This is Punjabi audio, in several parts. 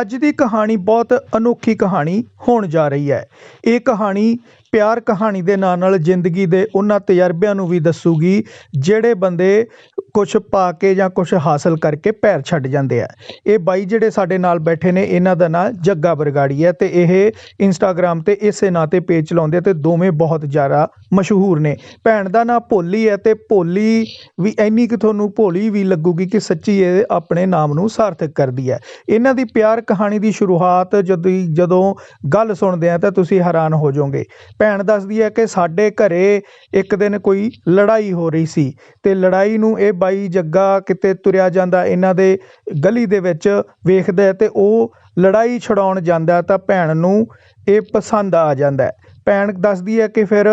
ਅੱਜ ਦੀ ਕਹਾਣੀ ਬਹੁਤ ਅਨੋਖੀ ਕਹਾਣੀ ਹੋਣ ਜਾ ਰਹੀ ਹੈ। ਇਹ ਕਹਾਣੀ ਪਿਆਰ ਕਹਾਣੀ ਦੇ ਨਾਲ ਨਾਲ ਜ਼ਿੰਦਗੀ ਦੇ ਉਹਨਾਂ ਤਜਰਬਿਆਂ ਨੂੰ ਵੀ ਦੱਸੂਗੀ, ਜਿਹੜੇ ਬੰਦੇ ਕੁਝ ਪਾ ਕੇ ਜਾਂ ਕੁਝ ਹਾਸਲ ਕਰਕੇ ਪੈਰ ਛੱਡ ਜਾਂਦੇ ਆ। ਇਹ ਬਾਈ ਜਿਹੜੇ ਸਾਡੇ ਨਾਲ ਬੈਠੇ ਨੇ, ਇਹਨਾਂ ਦਾ ਨਾਂ ਜੱਗਾ ਬਰਗਾੜੀ ਹੈ ਤੇ ਇਹ ਇੰਸਟਾਗ੍ਰam ਤੇ ਇਸੇ ਨਾਂ ਤੇ ਪੇਜ ਚਲਾਉਂਦੇ ਆ ਤੇ ਦੋਵੇਂ ਬਹੁਤ ਜ਼ਿਆਦਾ ਮਸ਼ਹੂਰ ਨੇ। ਭੈਣ ਦਾ ਨਾਂ ਭੋਲੀ ਹੈ ਤੇ ਭੋਲੀ ਵੀ ਇੰਨੀ ਕਿ ਤੁਹਾਨੂੰ ਭੋਲੀ ਵੀ ਲੱਗੂਗੀ ਕਿ ਸੱਚੀ ਇਹ ਆਪਣੇ ਨਾਮ ਨੂੰ ਸਾਰਥਕ ਕਰਦੀ ਹੈ। ਇਹਨਾਂ ਦੀ ਪਿਆਰ ਕਹਾਣੀ ਦੀ ਸ਼ੁਰੂਆਤ ਜਦੋਂ ਜਦੋਂ ਗੱਲ ਸੁਣਦੇ ਆ ਤਾਂ ਤੁਸੀਂ ਹੈਰਾਨ ਹੋ ਜਾਓਗੇ। ਭੈਣ ਦੱਸਦੀ ਹੈ ਕਿ ਸਾਡੇ ਘਰੇ ਇੱਕ ਦਿਨ ਕੋਈ ਲੜਾਈ ਹੋ ਰਹੀ ਸੀ ਤੇ ਲੜਾਈ ਨੂੰ ਇਹ ਬਾਈ ਜੱਗਾ ਕਿਤੇ ਤੁਰਿਆ ਜਾਂਦਾ, ਇਹਨਾਂ ਦੇ ਗਲੀ ਦੇ ਵਿੱਚ ਵੇਖਦਾ ਹੈ ਤੇ ਉਹ ਲੜਾਈ ਛਡਾਉਣ ਜਾਂਦਾ ਤਾਂ ਭੈਣ ਨੂੰ ਇਹ ਪਸੰਦ ਆ ਜਾਂਦਾ ਭੈਣ ਦੱਸਦੀ ਹੈ ਕਿ ਫਿਰ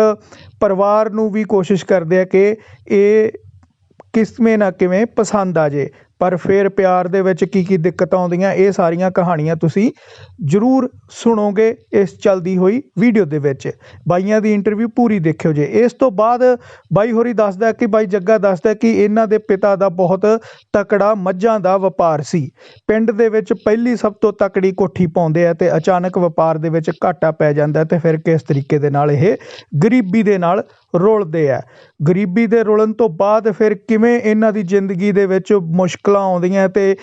ਪਰਿਵਾਰ ਨੂੰ ਵੀ ਕੋਸ਼ਿਸ਼ ਕਰਦੇ ਆ ਕਿ ਇਹ ਕਿਸਮੇ ਨਾ ਕਿਵੇਂ ਪਸੰਦ ਆ ਜੇ। ਪਰ ਫਿਰ ਪਿਆਰ ਦੇ ਵਿੱਚ ਕੀ ਕੀ ਦਿੱਕਤਾਂ ਆਉਂਦੀਆਂ, ਇਹ ਸਾਰੀਆਂ ਕਹਾਣੀਆਂ ਤੁਸੀਂ ਜ਼ਰੂਰ ਸੁਣੋਗੇ ਇਸ ਚੱਲਦੀ ਹੋਈ ਵੀਡੀਓ ਦੇ ਵਿੱਚ। ਬਾਈਆਂ ਦੀ ਇੰਟਰਵਿਊ ਪੂਰੀ ਦੇਖਿਓ ਜੇ। ਇਸ ਤੋਂ ਬਾਅਦ ਬਾਈ ਹੋਰੀ ਦੱਸਦਾ ਕਿ ਬਾਈ ਜੱਗਾ ਦੱਸਦਾ ਕਿ ਇਹਨਾਂ ਦੇ ਪਿਤਾ ਦਾ ਬਹੁਤ ਤਕੜਾ ਮੱਝਾਂ ਦਾ ਵਪਾਰ ਸੀ। ਪਿੰਡ ਦੇ ਵਿੱਚ ਪਹਿਲੀ ਸਭ ਤੋਂ ਤਕੜੀ ਕੋਠੀ ਪਾਉਂਦੇ ਆ ਤੇ ਅਚਾਨਕ ਵਪਾਰ ਦੇ ਵਿੱਚ ਘਾਟਾ ਪੈ ਜਾਂਦਾ ਤੇ ਫਿਰ ਕਿਸ ਤਰੀਕੇ ਦੇ ਨਾਲ ਇਹ ਗਰੀਬੀ ਦੇ ਨਾਲ ਰੁਲਦੇ ਆ। ਗਰੀਬੀ ਦੇ ਰੁਲਣ ਤੋਂ ਬਾਅਦ ਫਿਰ ਕਿਵੇਂ ਇਹਨਾਂ ਦੀ ਜ਼ਿੰਦਗੀ ਦੇ ਵਿੱਚ ਮੁਸ਼ਕਲਾਂ ਆਉਂਦੀਆਂ ਤੇ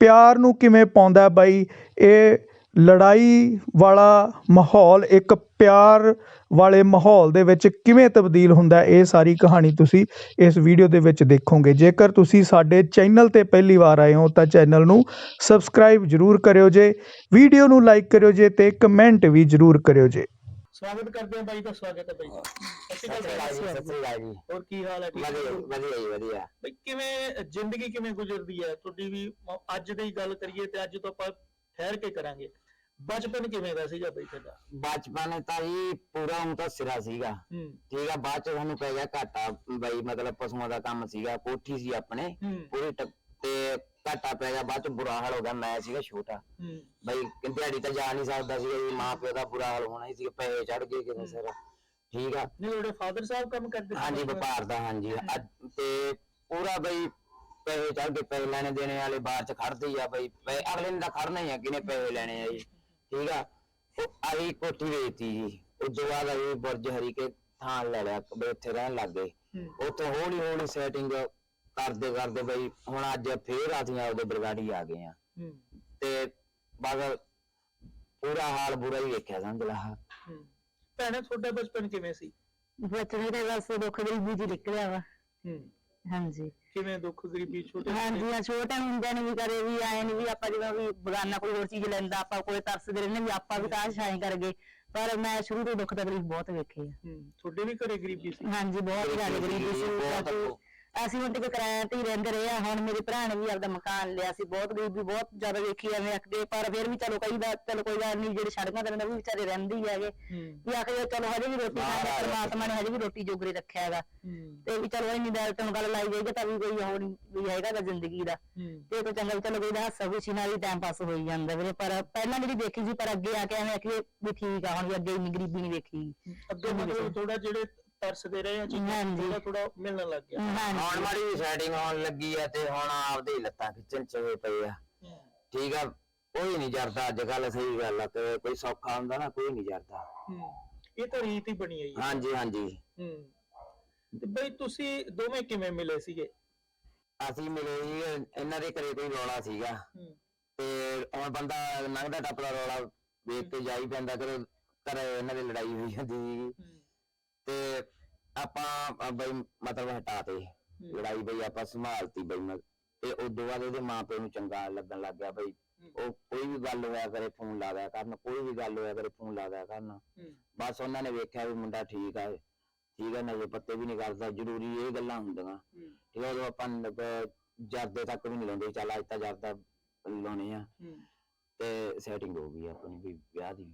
ਪਿਆਰ ਨੂੰ ਕਿਵੇਂ ਪਾਉਂਦਾ ਬਾਈ? ਇਹ ਲੜਾਈ ਵਾਲਾ ਮਾਹੌਲ, ਇੱਕ ਪਿਆਰ ਵਾਲੇ ਮਾਹੌਲ ਦੇ ਵਿੱਚ ਕਿਵੇਂ ਤਬਦੀਲ ਹੁੰਦਾ, ਇਹ ਸਾਰੀ ਕਹਾਣੀ ਤੁਸੀਂ ਇਸ ਵੀਡੀਓ ਦੇ ਵਿੱਚ ਦੇਖੋਗੇ। ਜੇਕਰ ਤੁਸੀਂ ਸਾਡੇ ਚੈਨਲ ਤੇ ਪਹਿਲੀ ਵਾਰ ਆਏ ਹੋ ਤਾਂ ਚੈਨਲ ਨੂੰ ਸਬਸਕ੍ਰਾਈਬ ਜਰੂਰ ਕਰਿਓ ਜੇ, ਵੀਡੀਓ ਨੂੰ ਲਾਈਕ ਕਰਿਓ ਜੇ ਤੇ ਕਮੈਂਟ ਵੀ ਜਰੂਰ ਕਰਿਓ ਜੇ। ਸਵਾਗਤ ਕਰਦੇ ਹਾਂ ਬਾਈ ਦਾ ਸਵਾਗਤ ਹੈ ਬਾਈ ਸਤਿ ਸ਼੍ਰੀ ਅਕਾਲ ਸਤਿ। ਸ਼੍ਰੀ ਅਕਾਲ ਜੀ। ਹੋਰ ਕੀ ਹਾਲ ਹੈ ਠੀਕ ਵਧੀਆ ਹੋ? ਵਧੀਆ ਜੀ ਵਧੀਆ। ਬਈ ਕਿਵੇਂ ਜ਼ਿੰਦਗੀ ਕਿਵੇਂ ਗੁਜ਼ਰਦੀ ਹੈ? ਤੁਹਾਡੀ ਵੀ ਮ- ਅੱਜ ਦੀ ਗੱਲ ਕਰੀਏ ਤੇ ਅੱਜ ਤੋਂ ਆਪਾਂ ਠਹਿਰ ਕੇ ਕਰਾਂਗੇ। ਬਚਪਨ ਕਿਵੇਂ ਦਾ ਸੀਗਾ ਬਈ ਤੁਹਾਡਾ? ਬਚਪਨ ਤਾਂ ਜੀ ਪੂਰਾ ਹੁਣ ਤਾਂ ਸਿਰਾ ਸੀਗਾ। ਹੂੰ। ਠੀਕ ਆ ਬਾਅਦ ਚ ਸਾਨੂੰ ਪੈ ਗਿਆ ਘਾਟਾ ਬਈ ਮਤਲਬ ਪਸ਼ੂਆਂ ਦਾ ਕੰਮ ਸੀਗਾ ਕੋਠੀ ਸੀ ਆਪਣੇ। ਹੂੰ। ਪੂਰੀ ਟ- ਤੇ ਘਾਟਾ ਪੈ ਗਿਆ ਬਾਅਦ ਚ ਬੁਰਾ ਹਾਲ ਹੋ ਗਿਆ ਮੈਂ ਸੀਗਾ ਛੋਟਾ। ਹੂੰ। ਬਈ ਦਿਹਾੜੀ ਤਾਂ ਜਾ ਨਹੀਂ ਸਕਦਾ ਸੀਗਾ ਜੀ ਮਾਂ ਪਿਓ ਦਾ ਬੁਰਾ ਹਾਲ ਹੋਣਾ ਹੀ ਸੀ ਪੈਸੇ ਚੜ ਗਏ ਕਿਤੇ ਸਿਰ। ਠੀਕ ਆ। ਨਹੀਂ ਤੁਹਾਡੇ ਫਾਦਰ ਸਾਹਿਬ ਕੰਮ ਕਰਦੇ ਹਾਂਜੀ? ਵਪਾਰ ਦਾ ਹਾਂਜੀ। ਅੱਜ- ਤੇ ਪੂਰਾ ਬਈ ਪੈਸੇ ਚੜ ਕੇ ਪੈਸੇ ਲੈਣੇ ਦੇਣੇ ਵਾਲੇ ਬਾਹਰ ਚ ਖੜਦੇ ਹੀ ਆ ਬਈ ਪੈ- ਅਗਲੇ ਨੇ ਤਾਂ ਖੜਨਾ ਹੀ ਆ ਕਿਨੇ ਪੈਸੇ ਲੈਣੇ ਆ ਜੀ। ਠੀਕ ਆ। ਆਹੀ ਕੋਠੀ ਵੇਚਤੀ ਜੀ। ਉਸ ਤੋਂ ਬਾਅਦ ਅਸੀਂ ਬੁਰਜ ਹਰੀ ਕੇ ਥਾਂ ਲੈ ਲਿਆ ਬਈ ਉੱਥੇ ਰਹਿਣ ਲੱਗ ਗਏ। ਹੂੰ। ਉੱਥੇ ਹੌਲੀ ਹੌਲੀ ਸੈਟਿੰਗ ਕਰਦੇ ਕਰਦੇ ਬਈ ਹੁਣ ਅੱਜ ਫੇਰ ਅਸੀਂ ਆਪਦੇ ਬਰਗਾੜੀ ਆ ਗਏ ਆ। ਹੂੰ। ਤੇ ਬਸ ਪੂਰਾ ਹਾਲ ਬੁਰਾ ਹੀ ਵੇਖਿਆ ਸਮਝ ਲਾ। ਹੂੰ। ਭੈਣੇ ਤੁਹਾਡਾ ਬਚਪਨ ਕਿਵੇਂ ਸੀ? ਬਚਪਨ ਦੇ ਬਸ ਦੁੱਖ ਗਰੀਬੀ ਚ ਨਿਕਲਿਆ ਵਾ। ਹੂੰ। ਹਾਂਜੀ। ਕਿਵੇਂ ਦੁੱਖ ਗਰੀਬੀ ਛੋਟੇ ਹਾਂਜੀ ਆ ਛੋਟੇ ਹੁੰਦਿਆਂ ਨੂੰ ਵੀ ਕਰੇ ਵੀ ਆਏ ਨਹੀਂ ਵੀ ਆਪਾਂ ਜਿਵੇਂ ਵੀ ਬਗਾਨਾ ਕੋਈ ਹੋਰ ਚੀਜ਼ ਲੈਂਦਾ ਆਪਾਂ ਕੋਈ ਤਰਸਦੇ ਰਹਿੰਦੇ ਵੀ ਆਪਾਂ ਵੀ ਕਾਸ਼ ਆਏ ਕਰ ਗਏ। ਪਰ ਮੈਂ ਸ਼ੁਰੂ ਤੋਂ ਦੁੱਖ ਤਕਲੀਫ ਬਹੁਤ ਵੇਖੀ ਆ ਹੂੰ ਤੁਹਾਡੇ ਵੀ ਘਰੇ ਗਰੀਬੀ ਸੀ? ਹਾਂਜੀ ਬਹੁਤ ਜ਼ਿਆਦਾ ਗਰੀਬੀ ਸੀ। ਬਹੁਤ ਅਸੀਂ ਹੁਣ ਤੱਕ ਕਿਰਾਏ ਤੇ ਹੀ ਰਹਿੰਦੇ ਰਹੇ ਆ ਹੁਣ ਮੇਰੇ ਭਰਾ ਨੇ ਵੀ ਆਪਦਾ ਮਕਾਨ ਲਿਆ ਸੀ ਬਹੁਤ ਗਰੀਬੀ ਬਹੁਤ ਜ਼ਿਆਦਾ ਵੇਖੀ ਐਵੇਂ ਆਖਦੇ ਪਰ ਫਿਰ ਵੀ ਚਲੋ ਕਈ ਵਾਰ ਚਲੋ ਕੋਈ ਗੱਲ ਨਹੀਂ ਜਿਹੜੇ ਸੜਕਾਂ ਤੇ ਰਹਿੰਦੇ ਉਹ ਵੀ ਵਿਚਾਰੇ ਰਹਿੰਦੇ ਹੀ ਹੈਗੇ। ਵੀ ਆਖਦੇ ਚਲੋ ਹਜੇ ਵੀ ਰੋਟੀ ਖਾਂਦੇ ਪਰਮਾਤਮਾ ਨੇ ਹਜੇ ਵੀ ਰੋਟੀ ਜੋਗਰੇ ਰੱਖਿਆ ਹੈਗਾ। ਤੇ ਵੀ ਚਲੋ ਇੰਨੀ ਦਿਲ ਤੋਂ ਗੱਲ ਲਾਈ ਜਾਏਗੀ ਤਾਂ ਵੀ ਕੋਈ ਉਹ ਨੀ ਵੀ ਹੈਗਾ ਗਾ ਜ਼ਿੰਦਗੀ ਦਾ। ਤੇ ਕੋਈ ਚੰਗਾ ਵੀ ਚਲੋ ਕੋਈ ਦਾ ਹਾਸਾ ਖੁਸ਼ੀ ਨਾਲ ਹੀ ਟਾਈਮ ਪਾਸ ਹੋਈ ਜਾਂਦਾ ਵੀਰੇ ਪਰ ਪਹਿਲਾਂ ਜਿਹੜੀ ਦੇਖੀ ਸੀ ਪਰ ਅੱਗੇ ਆ ਕੇ ਐਵੇਂ ਕਿ ਵੀ ਠੀਕ ਆ ਹੁਣ ਵੀ ਅੱਗੇ ਇੰਨੀ ਗਰੀਬੀ ਨਹੀਂ ਵੇਖੀ। ਅੱਗੇ ਮਤਲਬ ਥੋੜਾ ਜਿਹੜੇ ਤਰਸਦੇ ਰਹੇ ਆ ਚੀਜ਼ਾਂ ਹਾਂਜੀ। ਥੋੜਾ ਥੋੜਾ ਮਿਲਣ ਲੱਗ ਗਿਆ। ਹੁਣ ਮਾੜੀ ਸੈਟਿੰਗ ਹੋਣ ਲੱਗੀ ਆ ਤੇ ਹੁਣ ਆਪਦੇ ਹੀ ਲੱਤਾਂ ਖਿੱਚਣ ਚ ਹੋਏ ਪਏ ਆ। ਠੀਕ ਆ ਕੋਈ ਨਹੀਂ ਜਰਦਾ ਅੱਜ ਕੱਲ ਸਹੀ ਗੱਲ ਆ ਤੇ ਕੋਈ ਸੌਖਾ ਹੁੰਦਾ ਨਾ ਕੋਈ ਨਹੀਂ ਜਰਦਾ। ਹੂੰ ਇਹ ਤਾਂ ਰੀਤ ਹੀ ਬਣੀ ਆਈ ਹੈ ਹਾਂਜੀ ਹਾਂਜੀ। ਹੂੰ। ਤੇ ਬਈ ਤੁਸੀਂ ਦੋਵੇਂ ਕਿਵੇਂ ਮਿਲੇ ਸੀਗੇ? ਅਸੀਂ ਮਿਲੇ ਜੀ ਇਹਨਾਂ ਦੇ ਘਰੇ ਕੋਈ ਰੌਲਾ ਸੀਗਾ। ਹੂੰ। ਤੇ ਹੁਣ ਬੰਦਾ ਲੰਘਦਾ ਟੱਪਦਾ ਰੌਲਾ ਵੇਖ ਕੇ ਜਾਈ ਪੈਂਦਾ ਕਿ ਘਰੇ ਇਹਨਾਂ ਦੀ ਲੜਾਈ ਹੋਈ ਜਾਂਦੀ ਸੀਗੀ ਹੂੰ, ਤੇ ਆਪਾਂ ਬਈ ਮਤਲਬ ਹਟਾਤੇ ਹੂੰ, ਲੜਾਈ ਬਈ ਆਪਾਂ ਸੰਭਾਲਤੀ ਬਈ ਤੇ ਉਦੋਂ ਬਾਅਦ ਉਹਦੇ ਮਾਪੇ ਨੂੰ ਚੰਗਾ ਲੱਗਣ ਲੱਗ ਗਿਆ ਬਈ। ਉਹ ਕੋਈ ਵੀ ਗੱਲ ਹੋਇਆ ਕਰੇ ਫੋਨ ਲਾ ਦਿਆ ਕਰਨ ਕੋਈ ਵੀ ਗੱਲ ਹੋਇਆ ਕਰੇ ਫੋਨ ਲਾ ਦਿਆ ਕਰਨ। ਹੂੰ, ਬਸ ਉਹਨਾਂ ਨੇ ਵੇਖਿਆ ਵੀ ਮੁੰਡਾ ਠੀਕ ਆ ਠੀਕ ਆ ਨਸ਼ੇ ਪੱਤੇ ਵੀ ਨਹੀਂ ਕਰਦਾ ਜ਼ਰੂਰੀ ਇਹ ਗੱਲਾਂ ਹੁੰਦੀਆਂ। ਹੂੰ, ਠੀਕ ਆ ਉਦੋਂ ਆਪਾਂ ਜਰਦੇ ਤੱਕ ਵੀ ਨਹੀਂ ਲਾਉਂਦੇ ਚੱਲ ਅੱਜ ਤਾਂ ਜਰਦਾ ਲਾਉਣੇ ਆ। ਹੂੰ। ਤੇ ਸੈਟਿੰਗ ਹੋ ਗਈ ਆਪਣੀ ਵੀ ਵਿਆਹ ਦੀ।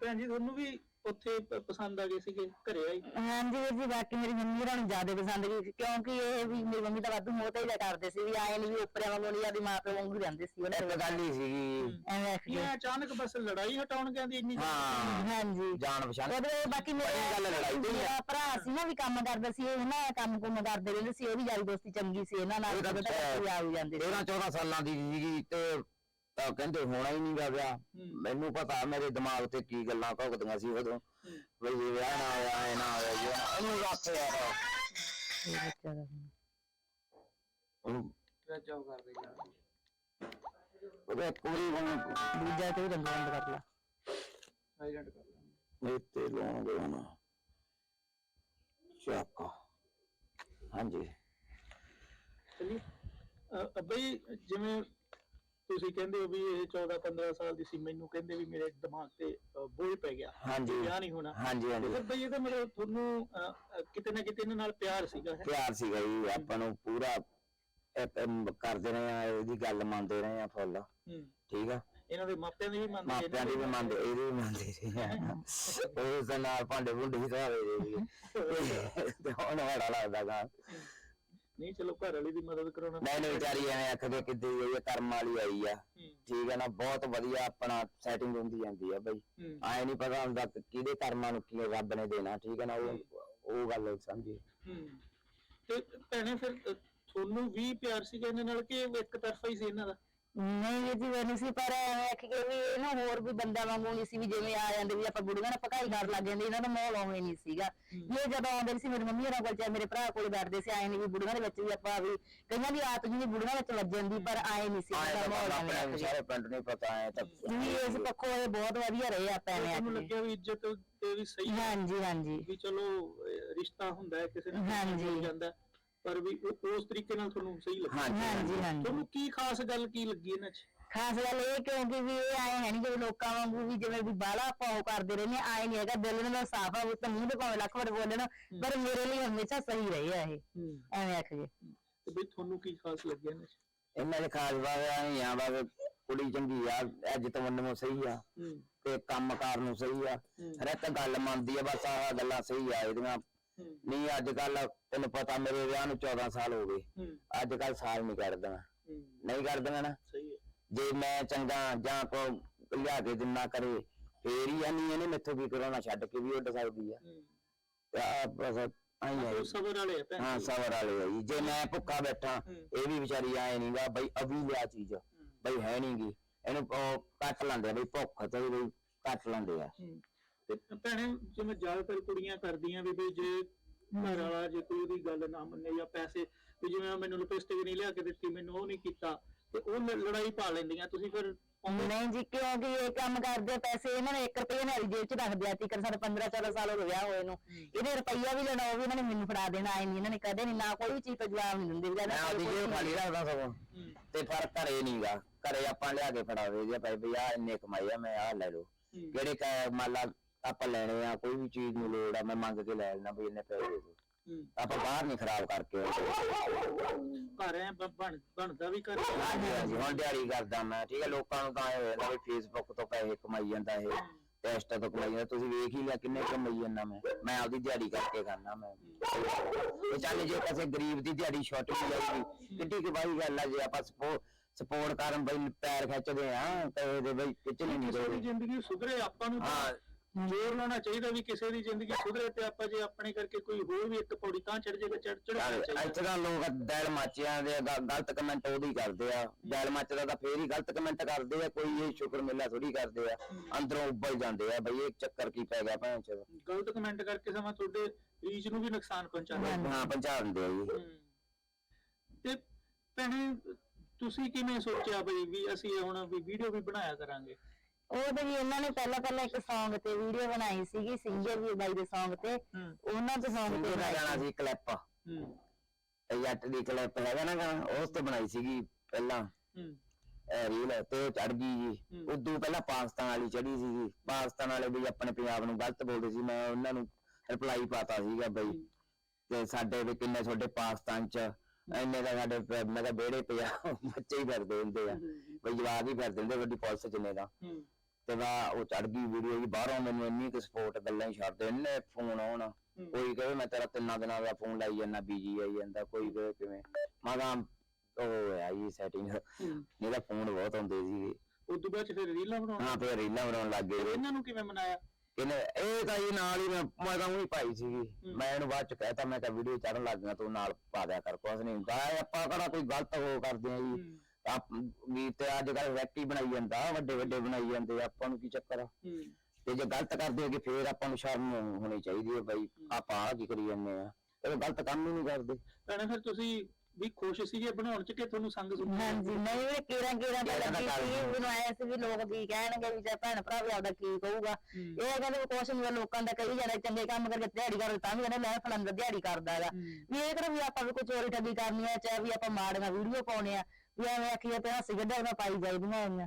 ਭੈਣ ਜੀ ਤੁਹਾਨੂੰ ਵੀ ਉੱਥੇ ਪ- ਪਸੰਦ ਆ ਗਏ ਸੀਗੇ ਘਰੇ ਆਈ। ਹਾਂਜੀ ਵੀਰ ਜੀ ਬਾਕੀ ਮੇਰੀ ਮੰਮੀ ਹੋਰਾਂ ਨੂੰ ਜ਼ਿਆਦਾ ਪਸੰਦ ਗਈ ਕਿਉਂਕਿ ਇਹ ਵੀ ਮੇਰੀ ਮੰਮੀ ਤਾਂ ਵਾਧੂ ਮੋਹ ਤੇ ਹੀ ਕਰਦੇ ਸੀ ਵੀ ਆਏ ਨਹੀਂ ਵੀ ਉੱਪਰਿਆਂ ਵਾਂਗੂ ਨਹੀਂ ਆਦੀ ਮਾਂ ਪਿਓ ਵਾਂਗੂ ਹੀ ਰਹਿੰਦੇ ਸੀ ਉਹਨਾਂ ਇੱਕ ਗੱਲ ਹੀ ਸੀਗੀ। ਐਵੇਂ ਆਖਦੇ ਇਹ ਅਚਾਨਕ ਬਸ ਲੜਾਈ ਹਟਾਉਣ ਗਿਆ ਦੀ ਇੰਨੀ ਹਾਂ। ਹਾਂਜੀ। ਜਾਣ ਪਛਾਣ। ਉਹਦੇ ਬਾਕੀ ਪਹਿਲੀ ਗੱਲ ਮੇਰਾ ਲੜਾਈ ਦੀ ਆ। ਮੇਰਾ ਭਰਾ ਸੀ ਨਾ ਵੀ ਕੰਮ ਕਰਦਾ ਸੀ ਇਹ ਨਾ ਕੰਮ ਕੁਮ ਕਰਦੇ ਰਹਿੰਦੇ ਸੀ ਉਹਦੀ ਯਾਰੀ ਦੋਸਤੀ ਚੰਗੀ ਸੀ ਇਹਨਾਂ ਨਾਲ ਇਹ ਤਾਂ ਕਦੇ ਆ ਵੀ ਜਾਂਦੇ ਸੀ। 13 14 ਸਾਲਾਂ ਦੀ ਸੀਗੀ ਤੇ ਤਾਂ ਕਹਿੰਦੇ ਹੋਣਾ ਹੀ ਨਹੀਂਗਾ ਵਿਆਹ। ਮੈਨੂੰ ਪਤਾ ਮੇਰੇ ਦਿਮਾਗ ਤੇ ਕੀ ਗੱਲਾਂ ਭੁਗਦੀਆਂ ਸੀ ਉਦੋਂ। ਬਈ ਇਹ ਵਿਆਹ ਨਾ ਹੋਇਆ ਇਹ ਨਾ ਹੋਇਆ ਇਹ ਨਾ- ਇਹਨੂੰ ਰੱਖ ਯਾਰ। ਇਹ ਬੱਚਾ ਦਾ ਉਹਨੂੰ ਰੱਜਾਓ ਕਰ ਦੇ ਯਾਰ। ਉਹਦੇ ਪੂਰੀ ਹੁਣ ਦੂਜਾ ਤੇ ਵੀ ਰੰਗ ਬੰਦ ਕਰ ਲਾ। ਸਾਇਲੈਂਟ ਕਰ ਲਾਂਗੇ ਮੇਰੇ ਤੇ ਲਾਉਣਗੇ ਹੁਣ। ਚੱਕ। ਹਾਂਜੀ। ਚਲੀ ਬਈ ਜਿਵੇਂ ਤੁਸੀਂ ਕਹਿੰਦੇ ਹੋ ਵੀ ਇਹ 14 15 ਸਾਲ ਦੀ ਸੀ ਮੈਨੂੰ ਕਹਿੰਦੇ ਵੀ ਮੇਰੇ ਦਿਮਾਗ ਤੇ ਅ, ਬੋਝ ਪੈ ਗਿਆ। ਹਾਂਜੀ। ਵਿਆਹ ਨਹੀਂ ਹੋਣਾ। ਹਾਂਜੀ ਹਾਂਜੀ। ਤੇ ਬਈ ਇਹਦਾ ਮਤਲਬ ਤੁਹਾਨੂੰ ਅ, ਅ, ਕਿਤੇ ਨਾ ਕਿਤੇ ਇਹਨਾਂ ਨਾਲ ਪਿਆਰ ਸੀਗਾ ਹੈ। ਪਿਆਰ ਸੀਗਾ ਜੀ। ਆਪਾਂ ਨੂੰ ਪੂਰਾ ਅਮ, ਕਰਦੇ ਰਹੇ ਆ ਇਹਦੀ ਗੱਲ ਮੰਨਦੇ ਰਹੇ ਆ ਫੁੱਲ। ਹੂੰ। ਠੀਕ ਆ? ਇਹਨਾਂ ਦੇ ਮਾਪਿਆਂ ਦੀ ਵੀ ਮੰਨਦੇ ਮਾਪਿਆਂ ਦੀ ਵੀ ਮੰਨਦੇ ਇਹਦੀ ਵੀ ਮੰਨਦੇ ਰਹੇ ਆ। ਉਸ ਦੇ ਨਾਲ ਭਾਂਡੇ ਭੁੰਡੇ ਹੀ ਧਾਵੇ ਦੇ ਜੀ। ਤੇ ਹੁਣ ਬੜਾ ਲੱਗਦਾ ਗਾ। ਨਹੀਂ ਚਲੋ ਘਰ ਵਾਲੀ ਦੀ ਮਦਦ ਕਰਾਉਣਾ ਨਹੀਂ ਨਹੀਂ ਵਿਚਾਰੀ ਐਵੇਂ ਆਖਦੇ ਕਿੱਦੇ ਆਈ ਆ ਕਰਮ ਵਾਲੀ ਆਈ ਆ। ਹੂੰ, ਠੀਕ ਹੈ ਨਾ ਬਹੁਤ ਵਧੀਆ ਆਪਣਾ ਸੈਟਿੰਗ ਹੁੰਦੀ ਜਾਂਦੀ ਆ ਬਈ। ਹੂੰ, ਆਏ ਨਹੀਂ ਪਤਾ ਹੁੰਦਾ ਕਿ ਕਿਹਦੇ ਕਰਮਾਂ ਨੂੰ ਕੀ ਰੱਬ ਨੇ ਦੇਣਾ ਠੀਕ ਹੈ ਨਾ ਉਹ ਉਹ ਗੱਲ ਸਮਝੀ। ਹੂੰ। ਤੇ ਭੈਣੇ ਫਿਰ ਅ, ਤੁਹਾਨੂੰ ਵੀ ਪਿਆਰ ਸੀਗਾ ਇਹਨਾਂ ਨਾਲ ਕਿ ਇੱਕ ਤਰਫਾ ਹੀ ਸੀ ਇਹਨਾਂ ਦਾ? ਨਹੀਂ ਇਹ ਜੀ ਨਹੀਂ ਸੀ ਪਰ ਆਖ ਕੇ ਵੀ ਇਹ ਨਾ ਹੋਰ ਵੀ ਬੰਦਾ ਵਾਂਗੂ ਨਹੀਂ ਸੀ ਵੀ ਜਿਵੇਂ ਆ ਜਾਂਦੇ ਵੀ ਆਪਾਂ ਬੁੜੀਆਂ ਨਾਲ ਪਕਾਈ ਕਰ ਲੱਗ ਜਾਂਦੇ ਇਹਨਾਂ ਦਾ ਮਾਹੌਲ ਉਵੇਂ ਨਹੀਂ ਸੀਗਾ। ਇਹ ਜਦੋਂ ਆਉਂਦੇ ਸੀ ਮੇਰੀ ਮੰਮੀ ਹੋਰਾਂ ਕੋਲ ਚਾਹੇ ਮੇਰੇ ਭਰਾ ਕੋਲ ਬੈਠਦੇ ਸੀ ਆਏ ਨਹੀਂ ਵੀ ਬੁੜੀਆਂ ਦੇ ਵਿੱਚ ਵੀ ਆਪਾਂ ਵੀ ਕਈਆਂ ਦੀ ਆਦਤ ਜਿਹੀ ਬੁੜੀਆਂ ਵਿੱਚ ਵੱਜ ਜਾਂਦੀ ਪਰ ਆਏ ਨਹੀਂ ਸੀ ਆਏ ਤਾਂ ਆਪਣੇ ਸਾਰੇ ਪਿੰਡ ਨੂੰ ਪਤਾ ਹੈ ਤਾਂ ਵੀ ਇਸ ਪੱਖੋਂ ਇਹ ਬਹੁਤ ਵਧੀਆ ਰਹੇ ਆਪਾਂ ਆਖ ਕੇ। ਲੱਗਿਆ ਵੀ ਇੱਜ਼ਤ ਤੇ ਵੀ ਸਹੀ ਹਾਂਜੀ ਹਾਂਜੀ। ਵੀ ਚਲੋ ਰਿਸ਼ਤਾ ਹੁੰਦਾ ਹੈ ਕਿਸੇ ਨਾਲ ਹਾਂਜੀ। ਹੋ ਜਾਂਦਾ ਪਰ ਵੀ ਉਹ- ਉਸ ਤਰੀਕੇ ਨਾਲ ਤੁਹਾਨੂੰ ਸਹੀ ਲੱਗਾ ਹਾਂਜੀ ਹਾਂਜੀ ਹਾਂਜੀ। ਤੁਹਾਨੂੰ ਕੀ ਖਾਸ ਗੱਲ ਕੀ ਲੱਗੀ ਇਹਨਾਂ 'ਚ? ਖਾਸ ਗੱਲ ਇਹ ਕਿਉਂਕਿ ਵੀ ਇਹ ਆਏ ਹੈ ਨਹੀਂ ਜਿਵੇਂ ਲੋਕਾਂ ਵਾਂਗੂ ਵੀ ਜਿਵੇਂ ਵੀ ਬਾਲਾ ਪਾਉ ਕਰਦੇ ਰਹਿੰਦੇ ਆ, ਆਏ ਨਹੀਂ ਹੈਗਾ ਦਿਲ ਦਾ ਸਾਫ਼ ਆ ਉਹ ਤਾਂ ਮੂੰਹ ਤੇ ਭਾਵੇਂ ਲੱਖ ਵਾਰ ਬੋਲਣ ਪਰ ਮੇਰੇ ਲਈ ਹਮੇਸ਼ਾ ਸਹੀ ਰਹੇ ਆ ਇਹ। ਹੂੰ। ਐਵੇਂ ਆਖ ਕੇ। ਤੇ ਵੀ ਤੁਹਾਨੂੰ ਕੀ ਖਾਸ ਲੱਗਿਆ ਇਹਨਾਂ 'ਚ? ਇਹਨਾਂ ਦੇ ਖਾਸ ਬਾਤ ਆਈ ਆ ਬਸ ਕੁੜੀ ਚੰਗੀ ਆ ਅੱਜ ਤੋਂ ਮੰਨੋ ਸਹੀ ਆ। ਹੂੰ। ਤੇ ਕੰਮਕਾਰ ਨੂੰ ਸਹੀ ਆ। ਹਰ ਇੱਕ ਗੱਲ ਮੰਨਦੀ ਆ ਬਸ ਆਹ ਗੱਲਾਂ ਸਹੀ ਆ ਇਹਦੀਆਂ ਨਹੀਂ ਅੱਜ ਕੱਲ ਤੈਨੂੰ ਪਤਾ ਮੇਰੇ ਵਿਆਹ ਨੂੰ 14 ਸਾਲ ਹੋ ਗਏ। ਅੱਜ ਕੱਲ ਸਾਲ ਨਹੀਂ ਕੱਢਦਾ ਨਹੀਂ ਕੱਢਦਾ ਨਾ। ਸਹੀ ਹੈ। ਜੇ ਮੈਂ ਚੰਗਾ ਜਾਂ ਕੋ ਲਿਆ ਕੇ ਦਿਨਾ ਕਰੇ ਫੇਰ ਹੀ ਨਹੀਂ ਇਹਨੇ ਮੈਥੋਂ ਕੀ ਕਰਾਉਣਾ ਛੱਡ ਕੇ ਵੀ ਉੱਡ ਸਕਦੀ ਆ। ਆ ਬਸ ਆਈ ਆ। ਸਬਰ ਵਾਲੇ ਆ ਹਾਂ। ਸਬਰ ਵਾਲੇ ਆ ਜੀ। ਮੈਂ ਭੁੱਖਾ ਬੈਠਾ। ਇਹ ਵੀ ਵਿਚਾਰੀ ਆਏ ਨਹੀਂਗਾ ਬਈ ਅਭੀ ਲਿਆ ਚੀਜ਼। ਬਈ ਹੈ ਨਹੀਂਗੀ ਇਹਨੂੰ ਕੱਟ ਲੈਂਦੇ ਬਈ ਭੁੱਖ ਤੇ ਬਈ ਕੱਟ ਲੈਂਦੇ ਆ। ਤੇ ਭੈਣੇ ਜਿਵੇਂ ਜ਼ਿਆਦਾਤਰ ਕੁੜੀਆਂ ਕਰਦੀਆਂ ਵੀ ਬਈ ਜੇ ਘਰ ਵਾਲਾ ਜੇ ਕੋਈ ਉਹਦੀ ਗੱਲ ਨਾ ਮੰਨੇ ਜਾਂ ਪੈਸੇ ਵੀ ਜਿਵੇਂ ਮੈਨੂੰ ਲਿਪਸਟਿਕ ਨਹੀਂ ਲਿਆ ਕੇ ਦਿੱਤੀ ਮੈਨੂੰ ਉਹ ਨਹੀਂ ਕੀਤਾ ਤੇ ਉਹ ਲ- ਲੜਾਈ ਪਾ ਲੈਂਦੀਆਂ ਤੁਸੀਂ ਫਿਰ ਨਹੀਂ ਜੀ ਕਿਉਂਕਿ ਇਹ ਕੰਮ ਕਰਦੇ ਪੈਸੇ ਇਹਨਾਂ ਨੇ 1 ਰੁਪਏ ਨਾਲ ਜੇਬ 'ਚ ਰੱਖ ਦਿਆ ਤੀਕਰ ਸਾਡੇ 15 14 ਸਾਲ ਹੋ ਗਏ ਵਿਆਹ ਹੋਏ ਨੂੰ। ਇਹਨੇ ਰੁਪਈਆ ਵੀ ਲੈਣਾ ਉਹ ਵੀ ਇਹਨਾਂ ਨੇ ਮੈਨੂੰ ਫੜਾ ਦੇਣਾ ਆਏ ਨਹੀਂ ਇਹਨਾਂ ਨੇ ਕਦੇ ਨਹੀਂ ਨਾ ਕੋਈ ਵੀ ਚੀਜ਼ ਤੋਂ ਜਵਾਬ ਨਹੀਂ ਦਿੰਦੇ ਵੀ ਮੈਂ ਕਹਿੰਦੇ ਜੇਬ ਖਾਲੀ ਰੱਖਦਾ ਸਗੋਂ ਹੂੰ, ਤੇ ਪਰ ਘਰੇ ਨਹੀਂਗਾ ਘਰੇ ਆਪਾਂ ਲਿਆ ਕੇ ਫੜਾਵੇ ਜੇ ਭਾਈ ਬਈ ਆ ਇੰਨੇ ਕਮਾਈ ਆ ਮੈਂ ਆ ਲੈ ਲਓ। ਹੂੰ। ਜਿਹੜੇ ਕ ਮੰਨ ਲਾ ਆਪਾਂ ਲੈਣੇ ਆ ਕੋਈ ਵੀ ਚੀਜ਼ ਨੂੰ ਲੋੜ ਆ ਮੈਂ ਮੰਗ ਕੇ ਲੈ ਲੈਣਾ ਬਈ ਇੰਨੇ ਪੈਸੇ ਦੇ ਦਿਓ। ਹੂੰ। ਆਪਾਂ ਬਾਹਰ ਨਹੀਂ ਖਰਾਬ ਕਰਕੇ। ਘਰ ਐ ਬ- ਬਣ ਬਣਦਾ ਵੀ ਘਰ। ਹਾਂਜੀ ਹਾਂਜੀ ਹੁਣ ਦਿਹਾੜੀ ਕਰਦਾ ਮੈਂ ਠੀਕ ਹੈ ਲੋਕਾਂ ਨੂੰ ਤਾਂ ਇਹ ਹੋਇਆ ਵੀ ਫੇਸਬੁੱਕ ਤੋਂ ਪੈਸੇ ਕਮਾਈ ਜਾਂਦਾ ਇਹ ਤੇ ਇੰਸਟਾ ਤੋਂ ਕਮਾਈ ਜਾਂਦਾ ਤੁਸੀਂ ਵੇਖ ਹੀ ਲਿਆ ਕਿੰਨੇ ਕਮਾਈ ਜਾਂਦਾ ਮੈਂ। ਮੈਂ ਆਪਦੀ ਦਿਹਾੜੀ ਕਰਕੇ ਖਾਣਾ ਮੈਂ। ਤੇ ਚੱਲ ਜੇ ਕਿਸੇ ਗਰੀਬ ਦੀ ਦਿਹਾੜੀ ਛੁੱਟ ਵੀ ਜਾਊਗੀ ਕਿੱਡੀ ਕੁ ਬਾਈ ਗੱਲ ਆ ਜੇ ਆਪਾਂ ਸਪੋਰਟ ਕਰਨ ਬਈ ਪੈਰ ਖਿੱਚਦੇ ਆ ਤੇ ਇਹਦੇ ਬਈ ਖਿੱਚਣੇ ਨਹੀਂ ਕਿਸੇ ਦੀ ਜ਼ਿੰਦਗੀ ਸੁਧਰੇ ਆਪਾਂ ਨੂੰ ਹਾਂ ਜ਼ੋਰ ਲਾਉਣਾ ਚਾਹੀਦਾ ਵੀ ਕਿਸੇ ਦੀ ਜ਼ਿੰਦਗੀ ਸੁਧਰੇ ਤੇ ਆਪਾਂ ਜੇ ਆਪਣੇ ਕਰਕੇ ਕੋਈ ਹੋਰ ਵੀ ਇੱਕ ਪੌੜੀ ਤਾਂ ਚੜ ਜਾਏਗਾ ਚੜ ਚੜਾਉਣਾ ਚਾਹੀਦਾ ਇੱਥੇ ਤਾਂ ਲੋਕ ਦਿਲ ਮਾਚਿਆਂ ਦੇ ਗ- ਗਲਤ ਕਮੈਂਟ ਉਹਦੀ ਕਰਦੇ ਆ। ਦਿਲ ਮੱਚਦਾ ਤਾਂ ਫੇਰ ਹੀ ਗਲਤ ਕਮੈਂਟ ਕਰਦੇ ਆ ਕੋਈ ਇਹ ਸ਼ੁਕਰ ਮਿਲਿਆ ਥੋੜੀ ਕਰਦੇ ਆ। ਅੰਦਰੋਂ ਉੱਬਲ ਜਾਂਦੇ ਆ ਬਈ ਇਹ ਚੱਕਰ ਕੀ ਪੈ ਗਿਆ ਭੈਣ ਚ ਗਲਤ ਕਮੈਂਟ ਕਰਕੇ ਸਮਾਂ ਤੁਹਾਡੇ ਰੀਚ ਨੂੰ ਵੀ ਨੁਕਸਾਨ ਪਹੁੰਚਾਉਂਦਾ ਹਾਂ। ਪਹੁੰਚਾ ਦਿੰਦੇ ਆ ਜੀ। ਹਮ। ਤੇ ਭੈਣੇ ਤੁਸੀਂ ਕਿਵੇਂ ਸੋਚਿਆ ਬਈ ਵੀ ਅਸੀਂ ਹੁਣ ਵੀ ਵੀਡੀਓ ਵੀ ਬਣਾਇਆ ਕਰਾਂਗੇ? ਉਹ ਤੇ ਵੀ ਇਹਨਾਂ ਨੇ ਪਹਿਲਾਂ ਪਹਿਲਾਂ ਇੱਕ Song ਤੇ ਵੀਡੀਓ ਬਣਾਈ ਸੀਗੀ ਸਿੰਗਰ ਵੀ ਬਾਈ ਦੇ Song ਤੇ। ਹੂੰ। ਉਹਨਾਂ ਤੇ Song ਤੇ ਦਾ ਗਾਣਾ ਸੀ। ਕਲਿੱਪ ਹੂੰ। ਜੱਟ ਦੀ ਕਲਿੱਪ ਹੈਗਾ ਨਾ ਗਾਣਾ ਉਸ ਤੇ ਬਣਾਈ ਸੀਗੀ ਪਹਿਲਾਂ। ਹੂੰ। ਇਹ ਰੀਲ ਤੇ ਚੜ ਗਈ ਜੀ। ਹੂੰ। ਉਦੋਂ ਪਹਿਲਾਂ ਪਾਕਿਸਤਾਨ ਵਾਲੀ ਚੜੀ ਸੀਗੀ। ਪਾਕਿਸਤਾਨ ਵਾਲੇ ਵੀ ਆਪਣੇ ਪੰਜਾਬ ਨੂੰ ਗਲਤ ਬੋਲਦੇ ਸੀ ਮੈਂ ਉਹਨਾਂ ਨੂੰ ਰਿਪਲਾਈ ਪਾਤਾ ਸੀਗਾ ਬਈ ਤੇ ਸਾਡੇ ਵੀ ਕਿੰਨੇ ਤੁਹਾਡੇ ਪਾਕਿਸਤਾਨ ਚ ਇੰਨੇ ਦਾ ਸਾਡੇ ਪ- ਮੈਂ ਕਿਹਾ ਵਿਹੜੇ ਪਿਆ ਬੱਚੇ ਹੀ ਫਿਰਦੇ ਹੁੰਦੇ ਆ। ਬਈ ਜਵਾਬ ਹੀ ਫਿਰਦੇ ਹੁੰਦੇ ਵੱਡੀ ਪੁਲਿਸ ਚ ਨੇ ਦਾ। ਹੂੰ। ਤੇ ਵਾ ਉਹ ਚੜ ਗਈ ਵੀਡੀਓ ਜੀ ਬਾਹਰੋਂ ਮੈਨੂੰ ਇੰਨੀ ਕੁ ਸਪੋਰਟ ਗੱਲਾਂ ਹੀ ਛੱਡਦੇ ਇੰਨੇ ਫੋਨ ਆਉਣ। ਕੋਈ ਕਹੇ ਮੈਂ ਤੇਰਾ ਤਿੰਨਾਂ ਦਿਨਾਂ ਦਾ ਫੋਨ ਲਾਈ ਜਾਂਦਾ ਬੀਜੀ ਆਈ ਜਾਂਦਾ ਕੋਈ ਕਹੇ ਕਿਵੇਂ। ਮੈਂ ਕਿਹਾ ਉਹ ਹੈ ਜੀ ਸੈਟਿੰਗ ਤਾਂ ਫੋਨ ਬਹੁਤ ਸੀਗੇ ਉਸ ਤੋਂ ਬਾਅਦ 'ਚ ਫਿਰ ਰੀਲਾਂ ਬਣਾਉਣਾ ਹਾਂ ਫੇਰ ਰੀਲਾਂ ਬਣਾਉਣ ਲੱਗ ਗਏ। ਇਹਨਾਂ ਨੂੰ ਕਿਵੇਂ ਮਨਾਇਆ? ਕਹਿੰਦੇ ਇਹ ਤਾਂ ਜੀ ਨਾਲ ਹੀ ਮੈਂ ਮੈਂ ਤਾਂ ਉਹੀ ਪਾਈ ਸੀਗੀ। ਮੈਂ ਇਹਨੂੰ ਬਾਅਦ ਚ ਕਹਿਤਾ ਮੈਂ ਕਿਹਾ ਵੀਡੀਓ ਚੜਨ ਲੱਗ ਗਿਆ ਤੂੰ ਨਾਲ ਪਾ ਦਿਆ ਕਰ ਕੁਛ ਨਹੀਂ ਹੁੰਦਾ। ਇਹ ਆਪਾਂ ਕਿਹੜਾ ਕੋਈ ਗਲਤ ਹੋ ਕਰਦੇ ਆ ਜੀ। ਆਪ ਵੀ ਤੇ ਅੱਜ ਕੱਲ ਵੈਕਟੀ ਬਣਾਈ ਜਾਂਦਾ ਵੱਡੇ ਵੱਡੇ ਬਣਾਈ ਜਾਂਦੇ ਆਪਾਂ ਨੂੰ ਕੀ ਚੱਕਰ ਆ? ਹੂੰ। ਤੇ ਜੇ ਗਲਤ ਕਰਦੇ ਹੋਗੇ ਫੇਰ ਆਪਾਂ ਨੂੰ ਸ਼ਰਮ ਹੋਣੀ ਚਾਹੀਦੀ ਹੈ ਬਈ ਆਪਾਂ ਆ ਕੀ ਕਰੀ ਜਾਂਦੇ ਆ? ਇਹ ਗਲਤ ਕੰਮ ਹੀ ਨਹੀਂ ਕਰਦੇ। ਭੈਣੇ ਫਿਰ ਤੁਸੀਂ ਵੀ ਖੁਸ਼ ਸੀਗੇ ਬਣਾਉਣ ਚ ਕਿ ਤੁਹਾਨੂੰ ਸੰਗ ਸੁਣ ਹਾਂਜੀ ਨਹੀਂ ਇਹ ਕੀਰਾਂ ਕੀਰਾਂ ਕੀਰਾਂ ਤਾਂ ਲੱਗੀ ਕਰ ਸੀ। ਮੈਨੂੰ ਆਇਆ ਸੀ ਵੀ ਲੋਕ ਕੀ ਕਹਿਣਗੇ ਵੀ ਜੇ ਭੈਣ ਭਰਾ ਵੀ ਆਪਦਾ ਕੀ ਕਹੂਗਾ। ਇਹ ਕਹਿੰਦੇ ਵੀ ਕੁਛ ਨਹੀਂ ਲੋਕਾਂ ਦਾ ਕਹੀ ਜਾਣਾ ਚੰਗੇ ਕੰਮ ਕਰਕੇ ਦਿਹਾੜੀ ਕਰਦੇ ਤਾਂ ਵੀ ਕਹਿੰਦੇ ਲੈ ਫਲੰਦ ਦਿਹਾੜੀ ਕਰਦਾ ਹੈਗਾ। ਵੀ ਇਹ ਕਿਹੜਾ ਵੀ ਆਪਾਂ ਵੀ ਕੋਈ ਚੋਰੀ ਠੱਗੀ ਕਰਨੀ ਆ ਚਾਹੇ ਵੀ ਆਪਾਂ ਮਾੜੀਆਂ ਵੀਡੀਓ ਪਾਉਣੇ ਆ ਵੀ ਐਵੇਂ ਆਖੀਏ ਤੇ ਹਾਸੀ ਗੱਡਾ ਨਾ ਪਾਈ ਜਾਈਦੀਆਂ ਹੈਗੀਆਂ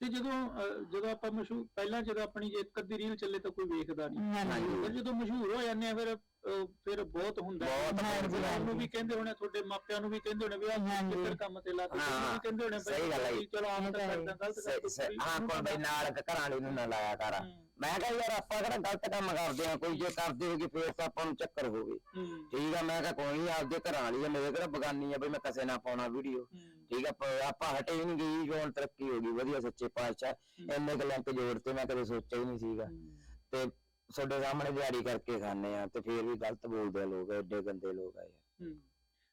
ਤੇ ਜਦੋਂ ਅਹ, ਜਦੋਂ ਆਪਾਂ ਮਸ਼ਹੂਰ ਪਹਿਲਾਂ ਜਦੋਂ ਆਪਣੀ ਜੇ ਇੱਕ ਅੱਧੀ ਰੀਲ ਚੱਲੇ ਤਾਂ ਕੋਈ ਵੇਖਦਾ ਨਹੀਂ ਹਾਂਜੀ ਫਿਰ ਜਦੋਂ ਮਸ਼ਹੂਰ ਹੋ ਜਾਂਦੇ ਆ ਫਿਰ ਅਹ, ਫਿਰ ਬਹੁਤ ਹੁੰਦਾ ਹੈ। ਬਹੁਤ, ਹਾਂਜੀ, ਹਾਂਜੀ। ਵੀ ਕਹਿੰਦੇ ਹੋਣੇ ਤੁਹਾਡੇ ਮਾਪਿਆਂ ਨੂੰ ਵੀ ਕਹਿੰਦੇ ਹੋਣੇ ਵੀ ਆ ਹਾਂਜੀ। ਕਿੱਧਰ ਕੰਮ ਤੇ ਲਾ ਹਾਂ, ਤੁਹਾਨੂੰ ਵੀ ਕਹਿੰਦੇ ਹੋਣੇ ਸਹੀ ਗੱਲ ਹੈ ਜੀ। ਵੀ ਚਲੋ ਆਮ ਤਾਂ ਤਾਂ। ਕਰਦਾ ਗਲਤ ਸ- ਸ- ਕਰਦਾ ਹਾਂ ਕੋਲ ਬਈ ਨਾਲ ਘਰਾਂ ਵਾਲੀ ਨੂੰ ਨਾ ਲਾਇਆ ਕਰ ਹੂੰ। ਮੈਂ ਕਿਹਾ ਯਾਰ ਆਪਾਂ ਕਿਹੜਾ ਗਲਤ ਕੰਮ ਕਰਦੇ ਆ ਕੋਈ ਜੇ ਕਰਦੇ ਹੋਗੇ ਫੇਰ ਤਾਂ ਆਪਾਂ ਨੂੰ ਚੱਕਰ ਹੋਵੇ ਠੀਕ ਆ ਮੈਂ ਕਿਹਾ ਕੋਈ ਨਹੀਂ ਆਪਦੇ ਘਰਾਂ ਵਾਲੀ ਆ ਮੇਰੇ ਕਿਹੜਾ ਬਗਾਨੀ ਆ ਬਈ ਮੈਂ ਕਸੇ ਨਾ ਪਾਉਣਾ ਵੀਡੀਓ। ਠੀਕ ਆ ਆਪਾਂ ਹਟੇ ਹੀ ਨਹੀਂ ਗਈ ਜੋ ਹੁਣ ਤਰੱਕੀ ਹੋ ਗਈ ਵਧੀਆ ਸੱਚੇ ਪਾਤਸ਼ਾਹ ਇੰਨੇ ਕੁ ਲਿੰਕ ਜੋੜ ਤੇ ਮੈਂ ਕਦੇ ਸੋਚਿਆ ਹੀ ਨਹੀਂ ਸੀਗਾ ਤੇ ਤੁਹਾਡੇ ਸਾਹਮਣੇ ਦਿਹਾੜੀ ਕਰਕੇ ਖਾਣੇ ਆ ਤੇ ਫੇਰ ਵੀ ਗਲਤ ਬੋਲਦੇ ਆ ਲੋਕ ਐਡੇ ਗੰਦੇ ਲੋਕ ਆ ਯਾਰ।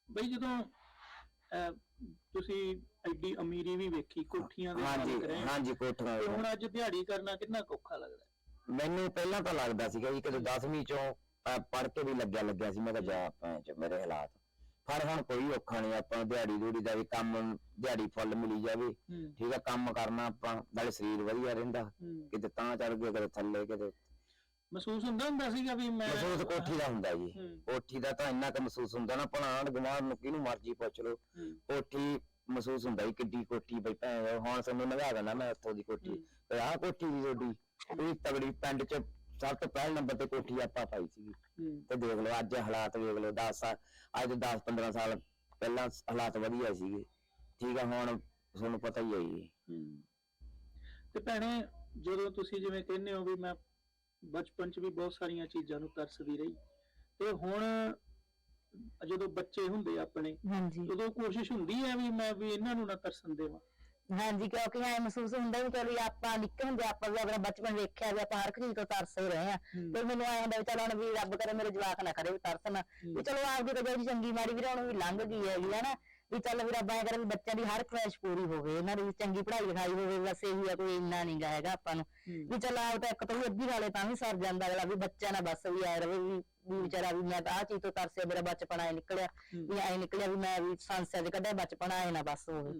ਬਈ ਜਦੋਂ ਤੁਸੀਂ ਐਡੀ ਅਮੀਰੀ ਵੀ ਵੇਖੀ ਕੋਠੀਆਂ ਦੇ ਹਾਂਜੀ ਹਾਂਜੀ ਕੋਠੀਆਂ। ਹੁਣ ਅੱਜ ਦਿਹਾੜੀ ਕਰਨਾ ਕਿੰਨਾ ਔਖਾ ਲੱਗਦਾ? ਮੈਨੂੰ ਪਹਿਲਾਂ ਤਾਂ ਲੱਗਦਾ ਸੀਗਾ ਜੀ ਕਦੇ 10ਵੀਂ ਚੋਂ ਪੜ ਕੇ ਵੀ ਲੱਗਿਆ ਲੱਗਿਆ ਸੀ ਮੈਂ ਕਿਹਾ ਜਾ ਭੈਣ ਚ ਮੇਰੇ ਹਾਲਾਤ। ਪਰ ਹੁਣ ਕੋਈ ਔਖਾ ਨਹੀਂ ਆਪਾਂ ਦਿਹਾੜੀ ਦੂੜੀ ਦਾ ਵੀ ਕੰਮ ਦਿਹਾੜੀ ਫੁੱਲ ਮਿਲੀ ਜਾਵੇ ਠੀਕ ਆ ਕੰਮ ਕਰਨਾ ਆਪਾਂ ਨਾਲੇ ਸਰੀਰ ਵਧੀਆ ਰਹਿੰਦਾ। ਕਿਤੇ ਤਾਂ ਚੜ ਗਏ ਕਿਤੇ ਥੱਲੇ ਕਿਤੇ ਮਹਿਸੂਸ ਹੁੰਦਾ ਹੁੰਦਾ ਸੀਗਾ ਵੀ ਮੈਂ ਮਹਿਸੂਸ ਕੋਠੀ ਦਾ ਹੁੰਦਾ ਜੀ। ਕੋਠੀ ਦਾ ਤਾਂ ਇੰਨਾ ਕੁ ਮਹਿਸੂਸ ਹੁੰਦਾ ਨਾ ਪਣਾਣ ਗਵਾਰ ਨੂੰ ਕਿਹਨੂੰ ਮਰਜ਼ੀ ਪੁੱਛ ਲਓ। ਕੋਠੀ ਮਹਿਸੂਸ ਹੁੰਦਾ ਹੀ ਕਿੱਡੀ ਕੋਠੀ ਬਈ ਭੈਣ ਹੁਣ ਸਾਨੂੰ ਨਗਾ ਦੇਣਾ ਮੈਂ ਉੱਥੋਂ ਦੀ ਕੋਠੀ। ਤੇ ਆਹ ਕੋਠੀ ਦੀ ਤੁਹਾਡੀ। ਪੂਰੀ ਤਗੜੀ ਪਿੰਡ ਚ ਸਭ ਤੋਂ ਪਹਿਲੇ ਨੰਬਰ ਤੇ ਕੋਠੀ ਆਪਾਂ ਪਾਈ ਸੀਗੀ ਹੂੰ। ਤੇ ਦੇਖ ਲਓ ਅੱਜ ਹਾਲਾਤ ਵੇਖ ਲਓ 10 ਸਾਲ ਅੱਜ 10 15 ਸਾਲ ਪਹਿਲਾਂ ਹਾਲਾਤ ਵਧੀਆ ਸੀਗੇ। ਠੀਕ ਆ ਹੁਣ ਤੁਹਾਨੂੰ ਪਤਾ ਹੀ ਹੈ ਜੀ। ਤੇ ਭੈਣੇ ਜਦੋਂ ਤੁਸੀਂ ਜਿਵੇਂ ਕਹਿੰਦੇ ਹੋ ਵੀ ਮੈਂ ਬਚਪਨ 'ਚ ਵੀ ਬਹੁਤ ਸਾਰੀਆਂ ਚੀਜ਼ਾਂ ਨੂੰ ਤਰਸਦੀ ਰਹੀ ਤੇ ਹੁਣ ਜਦੋਂ ਬੱਚੇ ਹੁੰਦੇ ਆ ਆਪਣੇ ਹਾਂਜੀ। ਉਦੋਂ ਕੋਸ਼ਿਸ਼ ਹੁੰਦੀ ਹੈ ਵੀ ਮੈਂ ਵੀ ਇਹਨਾਂ ਨੂੰ ਨਾ ਤਰਸਣ ਦੇਵਾਂ? ਹਾਂਜੀ ਕਿਉਂਕਿ ਐ ਮਹਿਸੂਸ ਹੁੰਦਾ ਵੀ ਚਲੋ ਆਪਾਂ ਨਿੱਕੇ ਹੁੰਦੇ ਆਪਾਂ ਵੀ ਆਪਣਾ ਬਚਪਨ ਵੇਖਿਆ ਵੀ ਆਪਾਂ ਹਰ ਇੱਕ ਚੀਜ਼ ਤੋਂ ਤਰਸ ਰਹੇ ਆ। ਤੇ ਮੈਨੂੰ ਆਇਆ ਹੁੰਦਾ ਵੀ ਚਲੋ ਹੁਣ ਵੀ ਰੱਬ ਕਰੇ ਮੇਰੇ ਜਵਾਕ ਨਾ ਕਰੇ ਵੀ ਤਰਸਣ ਵੀ ਚਲੋ ਆਪਦੀ ਤਾਂ ਜਿਹੜੀ ਚੰਗੀ ਮਾੜੀ ਵੀ ਹੁਣ ਵੀ ਲੰਘ ਗਈ ਹੈਗੀ ਹੈ ਨਾ ਵੀ ਚੱਲ ਵੀ ਰੱਬ ਐ ਕਰੇ ਵੀ ਬੱਚਿਆਂ ਦੀ ਹਰ ਖੁਆਇਸ਼ ਪੂਰੀ ਹੋਵੇ ਇਹਨਾਂ ਦੀ ਚੰਗੀ ਪੜ੍ਹਾਈ ਲਿਖਾਈ ਹੋਵੇ ਬਸ ਇਹੀ ਆ ਕੋਈ ਇੰਨਾ ਨਹੀਂ ਹੈਗਾ ਆਪਾਂ ਨੂੰ। ਵੀ ਚੱਲ ਆਪ ਤਾਂ ਇੱਕ ਤੋਂ ਵੀ ਅੱਧੀ ਵਾਲੇ ਤਾਂ ਵੀ ਸਰ ਜਾਂਦਾ ਅਗਲਾ ਵੀ ਬੱਚਿਆਂ ਨਾਲ ਬਸ ਵੀ ਆਏ ਰਵੇ ਵੀ ਵੀ ਵਿਚਾਰਾ ਵੀ ਮੈਂ ਤਾਂ ਆਹ ਚੀਜ਼ ਤੋਂ ਤਰਸਿਆ ਮੇਰਾ ਬਚਪਨ ਆਏ ਨਿਕਲਿਆ। ਵੀ ਐ ਨਿਕਲਿਆ ਵੀ ਮੈਂ ਵੀ ਸੰਸਿਆ ਦੇ ਕੱਢਿਆ ਬਚਪਨ ਆਏ ਨਾ ਬਸ ਹੋਵੇ।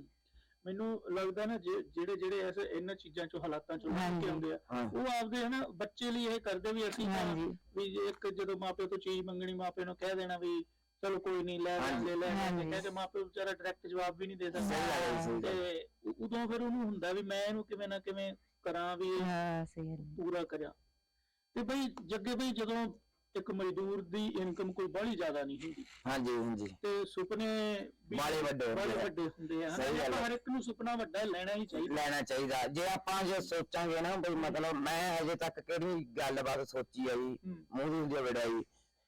ਮੈਨੂੰ ਲੱਗਦਾ ਨਾ ਜੇ- ਜਿਹੜੇ ਜਿਹੜੇ ਐਸ ਇਹਨਾਂ ਚੀਜ਼ਾਂ ਚੋਂ ਹਾਲਾਤਾਂ ਚੋਂ ਹਾਂਜੀ। ਕੇ ਆਉਂਦੇ ਆ ਹਾਂ। ਉਹ ਆਪਦੇ ਹਨਾ ਬੱਚੇ ਲਈ ਇਹ ਕਰਦੇ ਵੀ ਅਸੀਂ ਤਾਂ ਹਾਂਜੀ। ਵੀ ਜੇ ਇੱਕ ਜਦੋਂ ਮਾਪੇ ਤੋਂ ਚੀਜ਼ ਮੰਗਣੀ ਮਾਪੇ ਨੂੰ ਕਹਿ ਦੇਣਾ ਵੀ ਚਲੋ ਕੋਈ ਨਹੀਂ ਲੈ ਹਾਂਜੀ। ਲੈਂਦੇ ਲੈ ਲੈਂਦੇ ਹਾਂਜੀ। ਕਹਿੰਦੇ ਮਾਪੇ ਵਿਚਾਰਾ ਡਾਇਰੈਕਟ ਜਵਾਬ ਵੀ ਨਹੀਂ ਦੇ ਸਹੀ ਗੱਲ ਹੈ ਜੀ, ਸਕਦਾ ਸਹੀ ਗੱਲ। ਤੇ ਉ- ਉਦੋਂ ਫਿਰ ਉਹਨੂੰ ਹੁੰਦਾ ਵੀ ਮੈਂ ਇਹਨੂੰ ਕਿਵੇਂ ਨਾ ਕਿਵੇਂ ਕਰਾਂ ਵੀ ਇਹ ਹਾਂ ਸਹੀ ਗੱਲ ਹੈ। ਪੂਰਾ ਕਰਾਂ ਤੇ ਬਈ ਜੱਗੇ ਬਈ ਜਦੋਂ ਇੱਕ ਮਜ਼ਦੂਰ ਦੀ ਇਨਕਮ ਕੋਈ ਬਾਹਲੀ ਜ਼ਿਆਦਾ ਨਹੀਂ ਹੁੰਦੀ ਹਾਂਜੀ ਹਾਂਜੀ ਤੇ ਸੁਪਨੇ ਵੀ ਬਾਹਲੇ ਵੱਡੇ ਹੁੰਦੇ ਬਾਹਲੇ ਆ। ਵੱਡੇ ਹੁੰਦੇ ਆ ਹਨਾ ਸਹੀ ਗੱਲ। ਹਰ ਇੱਕ ਨੂੰ ਸੁਪਨਾ ਵੱਡਾ ਲੈਣਾ ਹੀ ਚਾਹੀਦਾ ਲੈਣਾ ਚਾਹੀਦਾ ਜੇ ਆਪਾਂ ਜੇ ਸੋਚਾਂਗੇ ਨਾ ਬਈ ਮਤਲਬ ਮੈਂ ਹਜੇ ਤੱਕ ਕਿਹੜੀ ਗੱਲਬਾਤ ਸੋਚੀ ਆ ਜੀ ਹੂੰ। ਮੂੰਹ ਦੀ ਹੁੰਦੀ ਆ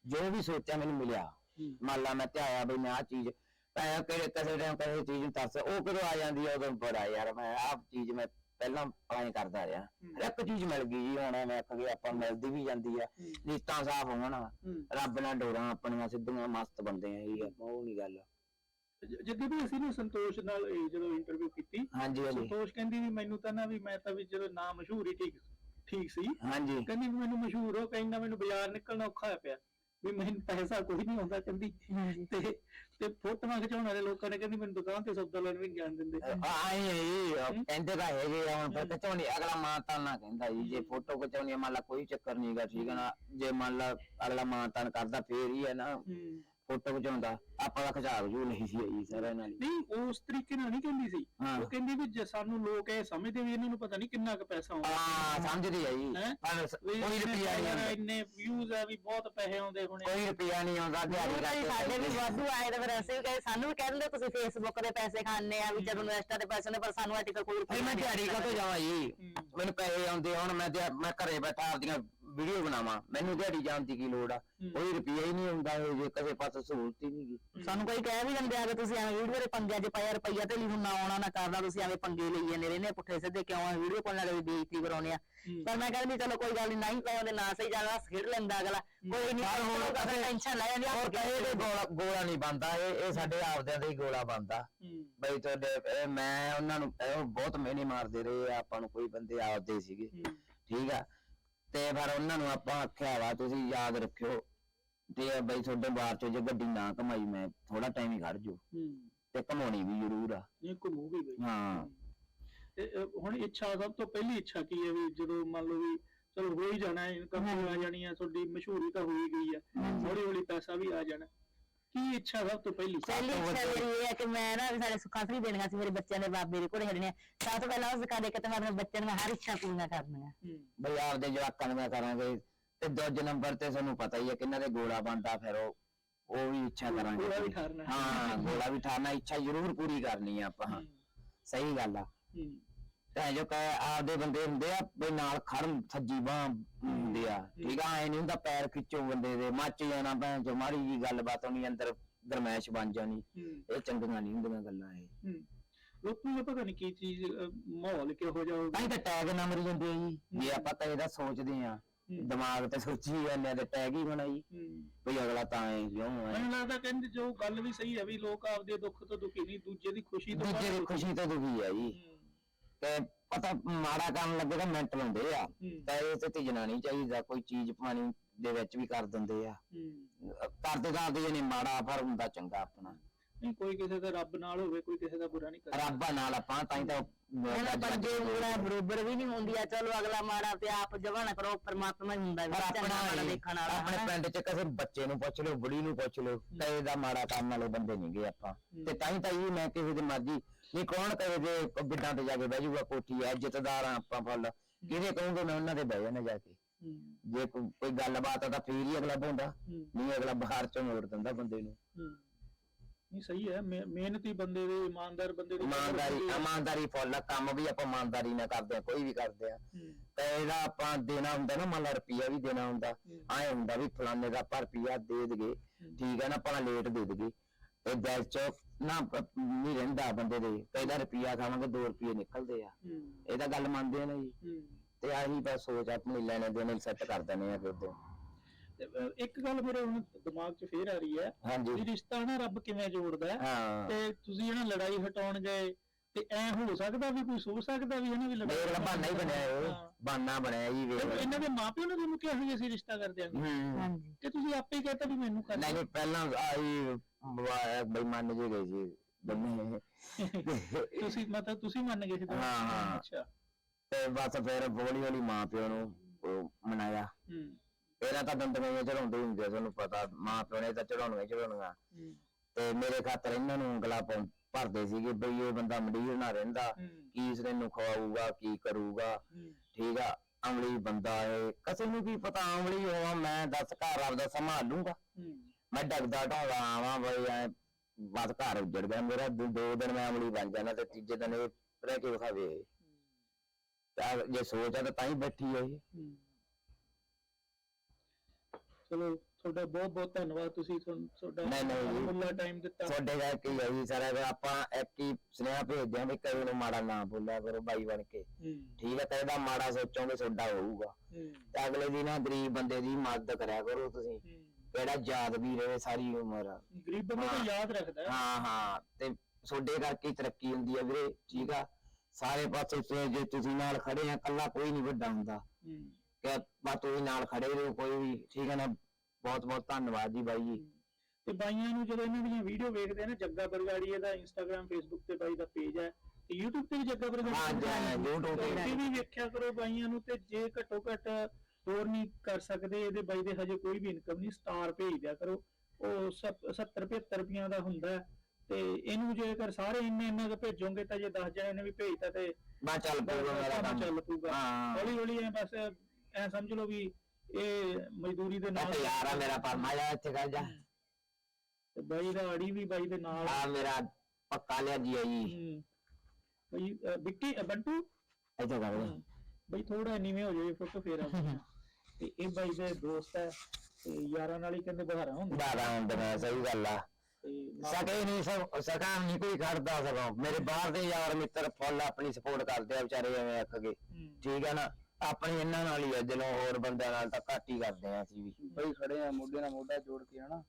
ਜੋ ਵੀ ਸੋਚਿਆ ਮੈਨੂੰ ਮਿਲਿਆ ਹੂੰ। ਮੰਨ ਲਾ ਮੈਂ ਧਿਆਇਆ ਬਈ ਮੈਂ ਆ ਚੀਜ਼ ਮੈਂ ਕਿਹੜੇ ਕਿਸੇ ਟਾਈਮ ਕਿਸੇ ਚੀਜ਼ ਨੂੰ ਤਰਸ ਉਹ ਕਦੋਂ ਆ ਜਾਂਦੀ ਆ ਉਦੋਂ ਬੜਾ ਯਾਰ ਮੈਂ ਆਹ ਚੀਜ਼ ਮੈਂ ਪਹਿਲਾਂ ਐਂ ਕਰਦਾ ਰਿਹਾ। ਹਰ ਇੱਕ ਚੀਜ਼ ਮਿਲ ਗਈ ਜੀ ਹੁਣ ਮੈਂ ਆਖ ਆਪਾਂ ਮਿਲਦੀ ਵੀ ਜਾਂਦੀ ਆ। ਨੀਤਾਂ ਸਾਫ਼ ਹੋਣ। ਰੱਬ ਨਾਲ ਡੋਰਾਂ ਆਪਣੀਆਂ ਸਿੱਧੀਆਂ ਮਸਤ ਬੰਦੇ ਆ ਇਹ ਆਪਾਂ ਉਹ ਨਹੀਂ ਗੱਲ। ਜ- ਜਿੱਦਾਂ ਵੀ ਅਸੀਂ ਨੇ ਸੰਤੋਸ਼ ਨਾਲ ਇਹ ਜਦੋਂ ਇੰਟਰਵਿਊ ਕੀਤੀ ਹਾਂਜੀ ਹਾਂਜੀ। ਸੰਤੋਸ਼ ਕਹਿੰਦੀ ਵੀ ਮੈਨੂੰ ਤਾਂ ਨਾ ਵੀ ਮੈਂ ਤਾਂ ਵੀ ਜਦੋਂ ਨਾ ਮਸ਼ਹੂਰ ਠੀਕ ਠੀਕ ਸੀ। ਹਾਂਜੀ। ਕਹਿੰਦੀ ਮੈਨੂੰ ਮਸ਼ਹੂਰ ਹੋ ਕਹਿੰਦਾ ਮੈਨੂੰ ਬਾਜ਼ਾਰ ਨਿਕਲਣਾ ਔਖਾ ਹੋਇਆ ਪਿਆ। ਵੀ ਮੈਨੂੰ ਪੈਸਾ ਕੋਈ ਨਹੀਂ ਆਉਂਦਾ ਕਹਿੰਦੀ। ਤੇ ਤੇ ਫੋਟੋਆਂ ਖਿਚਾਉਣ ਵਾਲੇ ਲੋਕਾਂ ਨੇ ਕਹਿੰਦੀ ਮੈਨੂੰ ਦੁਕਾਨ ਤੇ ਸੌਦਾ ਲੈਣ ਵੀ ਨੀ ਜਾਣ ਦਿੰਦੇ। ਆਏ ਕਹਿੰਦੇ ਤਾਂ ਹੈਗੇ ਆ ਹੁਣ ਫਿਰ ਖਿਚਾਉਣੀ ਅਗਲਾ ਮਾਂ ਤਾਂ ਨਾ ਕਹਿੰਦਾ ਜੀ ਜੇ ਫੋਟੋ ਖਿਚਾਉਣੀ ਆ, ਮੰਨ ਲਾ ਕੋਈ ਚੱਕਰ ਨਹੀਂਗਾ ਠੀਕ ਹੈ ਨਾ। ਜੇ ਮੰਨ ਲਾ ਅਗਲਾ ਮਾਂ ਤਾਂ ਕਰਦਾ ਫੇਰ ਹੀ ਹੈ ਨਾ। ਫੋਟੋ ਖਿਚਾਉਂਦਾ ਆਪਾਂ ਦਾ ਖਿਚਾ ਜੂ ਨਹੀਂ ਸੀ ਆਈ ਸਾਰਿਆਂ ਨਾਲ ਹੀ। ਨਹੀਂ ਉਸ ਤਰੀਕੇ ਨਾਲ ਨਹੀਂ ਕਹਿੰਦੀ ਸੀ। ਹਾਂ। ਉਹ ਕਹਿੰਦੀ ਵੀ ਜੇ ਸਾਨੂੰ ਲੋਕ ਇਹ ਸਮਝਦੇ ਵੀ ਇਹਨਾਂ ਨੂੰ ਪਤਾ ਨਹੀਂ ਕਿੰਨਾ ਕੁ ਪੈਸਾ ਆਉਂਦਾ। ਹਾਂ ਸਮਝਦੇ ਆ ਜੀ। ਹੈਂ? ਪਰ ਸ- ਵੀ ਕੋਈ ਇੰਨੇ ਰੁਪਿਆ ਨਹੀਂ follower ਆ, ਆਉਂਦਾ। ਇੰਨੇ ਵਿਊਜ਼ ਆ ਵੀ ਬਹੁਤ ਪੈਸੇ ਆਉਂਦੇ ਹੋਣੇ। ਕੋਈ ਰੁਪਿਆ ਨਹੀਂ ਆਉਂਦਾ ਦਿਹਾੜੀ ਉਹ ਤਾਂ ਸਾਡੇ ਵੀ ਵਾਧੂ ਆਏ ਤਾਂ ਫਿਰ ਅਸੀਂ ਵੀ ਕਹੇ ਸਾਨੂੰ ਵੀ ਕਹਿੰਦੇ ਤੁਸੀਂ ਫੇਸਬੁੱਕ ਦੇ ਪੈਸੇ ਖਾਣੇ ਆ ਵੀ ਜਦੋਂ ਇੰਸਟਾ ਦੇ ਪੈਸੇ ਨੇ ਪਰ ਸਾਨੂੰ ਅੱਜ ਤੱਕ ਕੋਈ ਫਿਰ ਮੈਂ ਦਿਹਾੜੀ ਕਾ ਤੋਂ ਜਾਵਾਂ ਜੀ? ਹੂੰ। ਮੈਨੂੰ ਪੈਸੇ ਆਉਂਦੇ ਹੁਣ ਮੈਂ ਦਿਹਾ- ਮੈਂ ਘਰੇ ਬੈਠਾ ਆਪਦੀਆਂ ਵੀਡੀਓ ਬਣਾਵਾਂ ਮੈਨੂੰ ਦਿਹਾੜੀ ਜਾਣ ਦੀ ਕੀ ਲੋੜ ਆ। ਕੋਈ ਰੁਪਈਆ ਹੀ ਨਹੀਂ ਹੁੰਦਾ ਇਹ ਜੇ ਕਦੇ ਪਾਸੇ ਸਹੂਲਤ ਹੀ ਨਹੀਂ ਗੀ। ਸਾਨੂੰ ਕੋਈ ਕਹਿ ਵੀ ਦਿੰਦੇ ਆ ਕਿ ਤੁਸੀਂ ਐਵੇਂ ਵੀਡੀਓ ਦੇ ਪੰਗਿਆਂ 'ਚ ਪਾਇਆ ਰੁਪਈਆ ਤੇ ਨੂੰ ਨਾ ਆਉਣਾ ਨਾ ਕਰਨਾ ਤੁਸੀਂ ਐਵੇਂ ਪੰਗੇ ਲਈ ਜਾਂਦੇ ਰਹਿੰਦੇ ਆ, ਪੁੱਠੇ ਸਿੱਧੇ ਕਿਉਂ ਆ? ਵੀਡੀਓ ਕੋਲ ਨਾਲ ਬੇਇੱਜ਼ਤੀ ਕਰਾਉਂਦੇ ਆ। ਪਰ ਮੈਂ ਕਹਿੰਦੀ ਚਲੋ ਕੋਈ ਗੱਲ ਨੀ, ਨਹੀਂ ਪਾਉਂਦੇ ਨਾ ਸਹੀ ਜਾਣਾ ਖੇਡ ਲੈਂਦਾ ਅਗਲਾ। ਕੋਈ ਨਹੀਂ ਪਰ ਹੁਣ ਹੁਣ ਟੈਨਸ਼ਨ ਲੈ ਜਾਂਦੀ ਹੋਰ ਕਹੇ ਤੇ ਗੋਲਾ ਗੋਲਾ ਨਹੀਂ ਬੰਦਾ ਇਹ ਇਹ ਸਾਡੇ ਆਪਦਿਆਂ ਦਾ ਹੀ ਗੋਲਾ ਬੰਦਾ ਬਈ ਤੁਹਾਡੇ ਇਹ ਮੈਂ ਉਹਨਾਂ ਨੂੰ ਇਹ ਬਹੁਤ ਮਿਹਨੇ ਮਾਰਦੇ ਰਹੇ ਆ, ਆਪਾਂ ਨੂੰ ਕੋਈ ਬੰਦੇ ਆਪਦੇ ਸੀਗੇ। ਠੀਕ ਆ? ਤੇ ਫਿਰ ਉਹਨਾਂ ਨੂੰ ਆਪਾਂ ਆਖਿਆ ਵਾ ਤੁਸੀਂ ਯਾਦ ਰੱਖਿਓ ਤੇ ਬਈ ਤੁਹਾਡੇ ਬਾਹਰ ਚੋਂ ਜੇ ਗੱਡੀ ਨਾ ਕਮਾਈ ਮੈਂ ਥੋੜਾ ਟਾਈਮ ਹੀ ਖੜ ਜੂ ਹੂੰ। ਤੇ ਕਮਾਉਣੀ ਵੀ ਜ਼ਰੂਰ ਆ। ਇਹ ਘੁੰਮੂਗੀ ਬਈ। ਹਾਂ। ਤੇ ਹੁਣ ਇੱਛਾ ਸਭ ਤੋਂ ਪਹਿਲੀ ਇੱਛਾ ਕੀ ਹੈ ਵੀ ਜਦੋਂ ਮੰਨ ਲਓ ਵੀ ਚਲੋ ਹੋ ਹੀ ਜਾਣਾ ਹੈ। ਇਨਕਮ ਆ ਜਾਣੀ ਹੈ ਤੁਹਾਡੀ ਮਸ਼ਹੂਰੀ ਤਾਂ ਹੋ ਹੀ ਗਈ ਹੈ। ਹੌਲੀ ਹੌਲੀ ਪੈਸਾ ਵੀ ਆ ਜਾਣਾ। ਕੀ ਇੱਛਾ ਸਭ ਤੋਂ ਪਹਿਲੀ ਪਹਿਲੀ ਇੱਛਾ ਮੇਰੀ ਇਹ ਹੈ ਕਿ ਮੈਂ ਨਾ ਸਾਡੇ ਸੁੱਖਾਂ ਸਰੀ ਦੇਣੀਆਂ ਸੀ ਮੇਰੇ ਬੱਚਿਆਂ ਦੇ ਬਾਬੇ ਦੇ ਕੋਲ ਛੱਡਣੀਆਂ ਸਭ ਤੋਂ ਪਹਿਲਾਂ ਉਹ ਸਿਖਾ ਦੇ ਕੇ ਤੇ ਮੈਂ ਆਪਣੇ ਬੱਚਿਆਂ ਦੀਆਂ ਹਰ ਇੱਛਾ ਪੂਰੀਆਂ ਕਰਨੀਆਂ। ਹੂੰ। ਬਈ ਆਪਦੇ ਜਵਾਕਾਂ ਨੂੰ ਮੈਂ ਕਰਾਂਗੇ ਤੇ ਦੂਜੇ ਨੰਬਰ ਤੇ ਤੁਹਾਨੂੰ ਪਤਾ ਹੀ ਹੈ ਕਿੰਨਾ ਦੇ ਗੋਲਾ ਬਣਦਾ ਫਿਰ ਉਹ ਉਹ ਵੀ ਇੱਛਾ ਕਰਾਂਗੇ ਗੋਲਾ ਵੀ ਠਾਰਨਾ। ਹਾਂ ਗੋਲਾ ਵੀ ਠਾਰਨਾ ਇੱਛਾ ਜ਼ਰੂਰ ਪੂਰੀ ਕਰਨੀ ਆ ਆਪਾਂ। ਹੂੰ, ਸਹੀ ਗੱਲ ਆ। ਹੂੰ ਤੇ ਜੋ ਕਹੇ ਆਪਦੇ ਬੰਦੇ ਹੁੰਦੇ ਆ ਬਈ ਨਾਲ ਖੜਨ ਸੱਜੀ ਬਾਹ ਹੁੰਦੇ ਆ। ਠੀਕ ਆ ਐ ਨਹੀਂ ਹੁੰਦਾ ਪੈਰ ਖਿੱਚੋ ਬੰਦੇ ਦੇ ਮੱਚ ਜਾਣਾ ਭੈਣ ਚੋ ਮਾੜੀ ਜੀ ਗੱਲਬਾਤ ਹੋਣੀ ਅੰਦਰ ਗਰਮੈਸ਼ ਬਣ ਜਾਣੀ। ਹੂੰ। ਇਹ ਚੰਗੀਆਂ ਨਹੀਂ ਹੁੰਦੀਆਂ ਗੱਲਾਂ ਇਹ। ਹੂੰ। ਲੋਕਾਂ ਨੂੰ ਪਤਾ ਨਹੀਂ ਕੀ ਚੀਜ਼ ਅਹ, ਮਾਹੌਲ ਕਿਹੋ ਜਿਹਾ ਤਾਂ ਹੋਊਗਾ ਹੀ ਤਾਂ ਟੈਗ ਨਾ ਮਰੀ ਜਾਂਦੇ ਆ ਜੀ। ਜੇ ਆਪਾਂ ਤਾਂ ਇਹਦਾ ਸੋਚਦੇ ਆ ਹੂੰ। ਦਿਮਾਗ ਤੇ ਸੋਚੀ ਜਾਂਦੇ ਆ ਤੇ ਟੈਗ ਹੀ ਬਣਾਈ। ਹੂੰ। ਬਈ ਅਗਲਾ ਤਾਂ ਐ ਕਿਉਂ ਐ ਮੈਨੂੰ ਲੱਗਦਾ ਕਹਿੰਦੇ ਜੋ ਗੱਲ ਵੀ ਸਹੀ ਹੈ ਵੀ ਲੋਕ ਆਪਦੇ ਦੁੱਖ ਤੋਂ ਦੁਖੀ ਨਹੀਂ ਦੂਜੇ ਦੀ ਖੁਸ਼ੀ ਤੋਂ ਦੂਜੇ ਦੀ ਖੁਸ਼ੀ ਤੇ ਦੁਖੀ ਆ ਜੀ। ਹੂੰ, ਤੇ ਪਤਾ ਮਾੜਾ ਕੰਮ ਲੱਗੇ ਤਾਂ ਮਿੰਟ ਲਾਉਂਦੇ ਆ। ਹੂੰ, ਤਾਂ ਇਹ ਤੇ ਤੀਜਣਾ ਨਹੀਂ ਚਾਹੀਦਾ ਕੋਈ ਚੀਜ਼ ਪਾਣੀ ਦੇ ਵਿੱਚ ਵੀ ਕਰ ਦਿੰਦੇ ਆ। ਹੂੰ। ਕਰਦੇ ਕਰਦੇ ਨੇ ਮਾੜਾ ਪਰ ਹੁੰਦਾ ਚੰਗਾ ਆਪਣਾ। ਨਹੀਂ ਕੋਈ ਕਿਸੇ ਦਾ ਰੱਬ ਨਾਲ ਹੋਵੇ ਕੋਈ ਕਿਸੇ ਦਾ ਬੁਰਾ ਨਹੀਂ ਕਰਦਾ। ਰੱਬਾ ਨਾਲ ਆਪਾਂ ਤਾਂ ਹੀ ਤਾਂ ਇਹਨਾਂ ਪੰਜੇ ਉਂਗਲਾਂ ਬਰੋਬਰ ਵੀ ਨਹੀਂ ਹੁੰਦੀਆਂ ਚਲੋ ਅਗਲਾ ਮਾੜਾ ਤੇ ਆਪ ਜਵਾਨਾ ਕਰੋ ਪਰਮਾਤਮਾ ਹੀ ਹੁੰਦਾ ਵੀ ਪਰ ਆਪਣਾ ਚੰਗਾ ਮਾੜਾ ਦੇਖਣ ਵਾਲਾ ਆਪਣੇ ਹਨਾ। ਪਿੰਡ 'ਚ ਕਿਸੇ ਬੱਚੇ ਨੂੰ ਪੁੱਛ ਲਿਓ ਬੁੜੀ ਨੂੰ ਪੁੱਛ ਲਿਓ ਕਹੇ ਦਾ ਮਾੜਾ ਕੰਮ ਵਾਲੇ ਬੰਦੇ ਨਹੀਂਗੇ ਆਪਾਂ। ਤੇ ਤਾਂ ਹੀ ਤਾਂ ਇਹ ਮੈਂ ਕਿਸੇ ਦੀ ਮਰਜ਼ੀ ਨਹੀਂ ਕੌਣ ਕਹੇ ਜੇ ਬਿੱਡਾਂ ਤੇ ਜਾ ਕੇ ਬਹਿ ਜਾਊਗਾ ਕੋਠੀ ਐ ਇੱਜ਼ਤਦਾਰ ਆ ਆਪਾਂ ਫੁੱਲ। ਕਿਹਦੇ ਕਹੂੰਗੇ ਮੈਂ ਉਹਨਾਂ ਦੇ ਬਹਿ ਜਾਣਾ ਜਾ ਕੇ। ਹੂੰ, ਜੇ ਕੋਈ ਕੋਈ ਗੱਲਬਾਤ ਆ ਤਾਂ ਫੇਰ ਹੀ ਅਗਲਾ ਬੋਂਦਾ ਹੂੰ, ਨਹੀਂ ਅਗਲਾ ਬਾਹਰ ਚੋਂ ਮੋੜ ਦਿੰਦਾ ਬੰਦੇ ਨੂੰ। ਹੂੰ। ਨਹੀਂ ਸਹੀ ਹੈ। ਮਿਹ- ਮਿਹਨਤੀ ਬੰਦੇ ਦੇ ਇਮਾਨਦਾਰ ਬੰਦੇ ਦੇ ਇਮਾਨਦਾਰੀ ਇਮਾਨਦਾਰੀ ਫੁੱਲ ਆ, ਕੰਮ ਵੀ ਆਪਾਂ ਇਮਾਨਦਾਰੀ ਨਾਲ ਕਰਦੇ ਆ ਕੋਈ ਵੀ ਕਰਦੇ ਆ। ਹੂੰ, ਤੇ ਇਹਦਾ ਆਪਾਂ ਦੇਣਾ ਹੁੰਦਾ ਨਾ ਮੰਨ ਲਾ ਰੁਪਈਆ ਵੀ ਦੇਣਾ ਹੁੰਦਾ। ਹੂੰ। ਐ ਹੁੰਦਾ ਵੀ ਫਲਾਣੇ ਦਾ ਆਪਾਂ ਰੁਪਈਆ ਦੇ ਦਗੇ ਠੀਕ ਹੈ ਨਾ ਆਪਾਂ ਲੇਟ ਦੇ ਦਗੇ ਤੇ ਦਿਲ ਚ ਨਾ ਪ- ਨਹੀਂ ਰਹਿੰਦਾ ਬੰਦੇ ਦੇ। ਕਈਦਾ ਰੁਪਈਆ ਖਾਵਾਂਗੇ 2 ਰੁਪਈਏ ਨਿਕਲਦੇ ਆ। ਹੂੰ, ਇਹ ਤਾਂ ਗੱਲ ਮੰਨਦੇ ਆ ਨਾ ਜੀ। ਹੂੰ। ਤੇ ਆਹੀ ਬਸ ਸੋਚ ਆਪਣੀ ਲੈਣੇ ਦੇਣੇ ਸੈੱਟ ਕਰ ਦਿੰਦੇ ਆ ਫਿਰ ਤੋਂ। ਇੱਕ ਗੱਲ ਮੇਰੇ ਹੁਣ ਦਿਮਾਗ 'ਚ ਫੇਰ ਆ ਰਹੀ ਹੈ ਹਾਂਜੀ। ਵੀ ਰਿਸ਼ਤਾ ਨਾ ਰੱਬ ਕਿਵੇਂ ਜੋੜਦਾ ਹੈ ਹਾਂ। ਤੇ ਤੁਸੀਂ ਇਹਨਾਂ ਲੜਾਈ ਹਟਾਉਣ ਗਏ ਤੇ ਐ ਹੋ ਸਕਦਾ ਵੀ ਕੋਈ ਸੋਚ ਸਕਦਾ ਵੀ ਇਹਨਾਂ ਦੀ ਲੜਾਈ ਲਾ ਬਹਾਨਾ ਹੀ ਬਣਿਆ ਇਹ। ਹਾਂ। ਬਹਾਨਾ ਬਣਿਆ ਜੀ ਵੇਖ। ਇਹਨਾਂ ਦੇ ਮਾਪਿਓ ਨੇ ਤੁਹਾਨੂੰ ਕਿਹਾ ਸੀ ਅਸੀਂ ਰਿਸ਼ਤਾ ਕਰ ਦਿਆਂਗੇ ਹੂੰ। ਹਾਂਜੀ। ਤੇ ਤੁਸੀਂ ਆਪੇ ਹੀ ਕਹਤਾ ਵੀ ਮੈਨੂੰ ਕਰ ਨਹੀਂ ਨਹੀਂ ਪਹਿਲਾਂ ਆਈ ਬਈ ਮੰਨ ਜੇ ਗਏ ਜੀ ਦੋਨੇ। ਤੁਸੀਂ ਮਤਲਬ ਤੁਸੀਂ ਮੰਨ ਗਏ ਸੀ? ਹਾਂ, ਹਾਂ। ਅੱਛਾ। ਤੇ ਬਸ ਫਿਰ ਹੌਲੀ ਹੌਲੀ ਮਾਂ ਪਿਓ ਨੂੰ ਉਹ ਮਨਾਇਆ। ਹੂੰ। ਇਹਨਾਂ ਤਾਂ ਦੰਦਮੀਆਂ ਚੜਾਉਂਦੇ ਹੀ ਹੁੰਦੇ ਆ, ਤੁਹਾਨੂੰ ਪਤਾ ਮਾਂ ਪਿਓ ਨੇ ਤਾਂ ਚੜਾਉਣੀਆਂ ਚੜਾਉਣੀਆਂ। ਹੂੰ। ਤੇ ਮੇਰੇ ਖਾਤਰ ਇਹਨਾਂ ਨੂੰ ਉਂਗਲਾ ਭਰਦੇ ਸੀਗੇ ਬਈ ਇਹ ਬੰਦਾ ਮੰਡੀਰ ਨਾ ਰਹਿੰਦਾ ਹੂੰ। ਕੀ ਇਸ ਨੂੰ ਖਵਾਊਗਾ ਕੀ ਕਰੂਗਾ। ਹੂੰ। ਠੀਕ ਆ ਅਮਲੀ ਬੰਦਾ ਹੈ ਕਿਸੇ ਨੂੰ ਕੀ ਪਤਾ ਅਮਲੀ ਹੋਵਾਂ ਮੈਂ ਦੱਸ ਘਰ ਆਪਦਾ ਸੰਭਾਲ ਲੂੰਗਾ। ਹੂੰ। ਮੈਂ ਡਗਦਾ ਢਾਉਂਦਾ ਆਵਾਂ ਬਈ ਐ ਬਸ ਘਰ ਉੱਜੜ ਗਿਆ ਮੇਰਾ ਦੋ ਦੋ ਦਿਨ ਮੈਂ ਅਮਲੀ ਬਣ ਜਾਣਾ ਤੇ ਤੀਜੇ ਦਿਨ ਇਹ ਰਹਿ ਕੇ ਵਿਖਾਵੇ। ਤਾਂ ਜੇ ਸੋਚ ਆ ਤਾਂ ਤਾਂ ਹੀ ਬੈਠੀ ਹੈ ਇਹ। ਹੂੰ। ਚਲੋ ਤੁਹਾਡਾ ਬਹੁਤ ਬਹੁਤ ਧੰਨਵਾਦ ਤੁਸੀਂ ਤੁਹਾਨੂੰ- ਤੁਹਾਡਾ ਨਹੀਂ, ਨਹੀਂ ਜੀ। ਮੁੱਲਾ ਟਾਈਮ ਦਿੱਤਾ। ਤੁਹਾਡੇ ਕਰਕੇ ਹੀ ਆ ਜੀ ਸਾਰਾ ਕੁਝ। ਆਪਾਂ ਇੱਕ ਹੀ ਸੁਨੇਹਾ ਭੇਜਦੇ ਆਂ ਵੀ ਕਈ ਨੂੰ ਮਾੜਾ ਨਾ ਬੋਲਿਆ ਕਰੋ ਬਾਈ ਬਣ ਕੇ। ਹੂੰ। ਠੀਕ ਹੈ ਕਹਿੰਦਾ ਮਾੜਾ ਸੋਚੋਗੇ ਤੁਹਾਡਾ ਹੋਊਗਾ। ਹੂੰ। ਤੇ ਅਗਲੇ ਦੀ ਨਾ ਗਰੀਬ ਬੰਦੇ ਦੀ ਮਦਦ ਕਰਿਆ ਕਰੋ ਤੁਸੀਂ। ਹੂੰ। ਕਿਹੜਾ ਯਾਦ ਵੀ ਰਹੇ ਸਾਰੀ ਉਮਰ। ਗਰੀਬ ਬੰਦਾ ਤਾਂ ਹਾਂ। ਯਾਦ ਰੱਖਦਾ ਹੈ। ਹਾਂ ਹਾਂ। ਤੇ ਤੁਹਾਡੇ ਕਰਕੇ ਹੀ ਤਰੱਕੀ ਹੁੰਦੀ ਹੈ ਵੀਰੇ। ਠੀਕ ਆ। ਸਾਰੇ ਪਾਸੇ ਤੇ ਜੇ ਤੁਸੀਂ ਨਾਲ ਖੜੇ ਆ ਕੱਲਾ ਕੋਈ ਨਹੀਂ ਵੱਡਾ ਹੁੰਦਾ। ਹੂੰ। ਕਿ ਬਸ ਤੁਸੀਂ ਨਾਲ ਖੜੇ ਰਹੋ ਕੋਈ ਵੀ ਠੀਕ ਹੈ ਨਾ? ਬਹੁਤ ਬਹੁਤ ਧੰਨਵਾਦ ਜੀ ਬਾਈ ਜੀ। ਤੇ ਬਾਈਆਂ ਨੂੰ ਜਦੋਂ ਇਹਨਾਂ ਦੀਆਂ ਵੀਡੀਓ ਵੇਖਦੇ ਆ ਨਾ ਜੱਗਾ ਬਰਗਾੜੀ ਦਾ ਇੰਸਟਾਗ੍ਰam ਫੇਸਬੁੱਕ ਤੇ ਬਾਈ ਦਾ ਪੇਜ ਹੈ। ਤੇ YouTube ਤੇ ਵੀ ਜੱਗਾ ਬਰਗਾੜੀ ਹਾਂ, ਦਾ ਹਾਂ, YouTube ਤੇ ਵੀ ਵੇਖਿਆ ਕਰੋ ਬਾਈਆਂ ਨੂੰ ਤੇ ਜੇ ਘੱਟੋ ਘੱਟ ਹੋਰ ਨਹੀਂ ਕਰ ਸਕਦੇ ਇਹਦੇ ਬਾਈ ਦੇ ਹਜੇ ਕੋਈ ਵੀ ਇਨਕਮ ਨਹੀਂ ਸਟਾਰ ਭੇਜ ਦਿਆ ਕਰੋ। ਉਹ 70 75 ਰੁਪਈਆਂ ਦਾ ਹੁੰਦਾ ਤੇ ਇਹਨੂੰ ਜੇਕਰ ਸਾਰੇ ਇੰਨੇ ਇੰਨੇ ਕੁ ਭੇਜੋਗੇ ਤਾਂ ਜੇ 10 ਜਣੇ ਨੇ ਵੀ ਭੇਜਤਾ ਤੇ ਮੈਂ ਚੱਲ ਪਊਗਾ ਮੇਰਾ ਕੰਮ ਚੱਲ ਪੂਗਾ ਹਾਂ। ਹੌਲੀ ਹੌਲੀ ਐ ਬਸ ਐ ਸਮਝ ਲਓ ਵੀ ਇਹ ਮਜ਼ਦੂਰੀ ਦੇ ਨਾਲ ਯਾਰ ਆ ਮੇਰਾ ਪਰਮਾ ਜਾ ਇੱਥੇ ਕਰ ਜਾ। ਤੇ ਬਾਈ ਦਾ ਅੜੀ ਵੀ ਬਾਈ ਦੇ ਨਾਲ। ਆ ਮੇਰਾ ਪੱਕਾ ਲਿਆ ਜੀ ਆ ਜੀ। ਬਈ ਅ, ਵਿੱਕੀ ਅ, ਬੰਟੂ? ਇੱਥੇ ਕਰ ਦੇ ਬਈ ਥੋੜਾ ਨੀਵੇਂ ਹੋ ਜਾਵੇ ਫੋਟੋ ਫੇਰ ਆ। ਤੇ ਇਹ ਬਾਈ ਦੇ ਦੋਸਤ ਹੈ ਤੇ ਯਾਰਾਂ ਨਾਲ ਹੀ ਕਹਿੰਦੇ ਬਹਾਰਾ ਹੁੰਦਾ ਬਾਰਾਂ ਹੁੰਦੀਆਂ ਸਹੀ ਗੱਲ ਆ। ਤੇ ਨਾਲ- ਸਕੇ ਨਹੀਂ ਸਭ ਸਕਾ ਨਹੀਂ ਕੋਈ ਖੜਦਾ ਸਗੋਂ। ਮੇਰੇ ਬਾਹਰ ਦੇ ਯਾਰ ਮਿੱਤਰ ਫੁੱਲ ਆਪਣੀ ਸਪੋਰਟ ਕਰਦੇ ਆ ਵਿਚਾਰੇ ਐਵੇਂ ਅੱਕ ਹੂੰ। ਠੀਕ ਹੈ ਨਾ? ਆਪਣੀ ਇਹਨਾਂ ਨਾਲ ਹੀ ਆ ਦਿਲੋਂ ਹੋਰ ਬੰਦਿਆਂ ਨਾਲ ਤਾਂ ਘੱਟ ਹੀ ਕਰਦੇ ਆ ਅਸੀਂ ਵੀ। ਬਈ ਖੜੇ ਆ ਮੋਢੇ ਨਾਲ ਮੋਢਾ ਜੋੜ ਕੇ ਹਨਾ।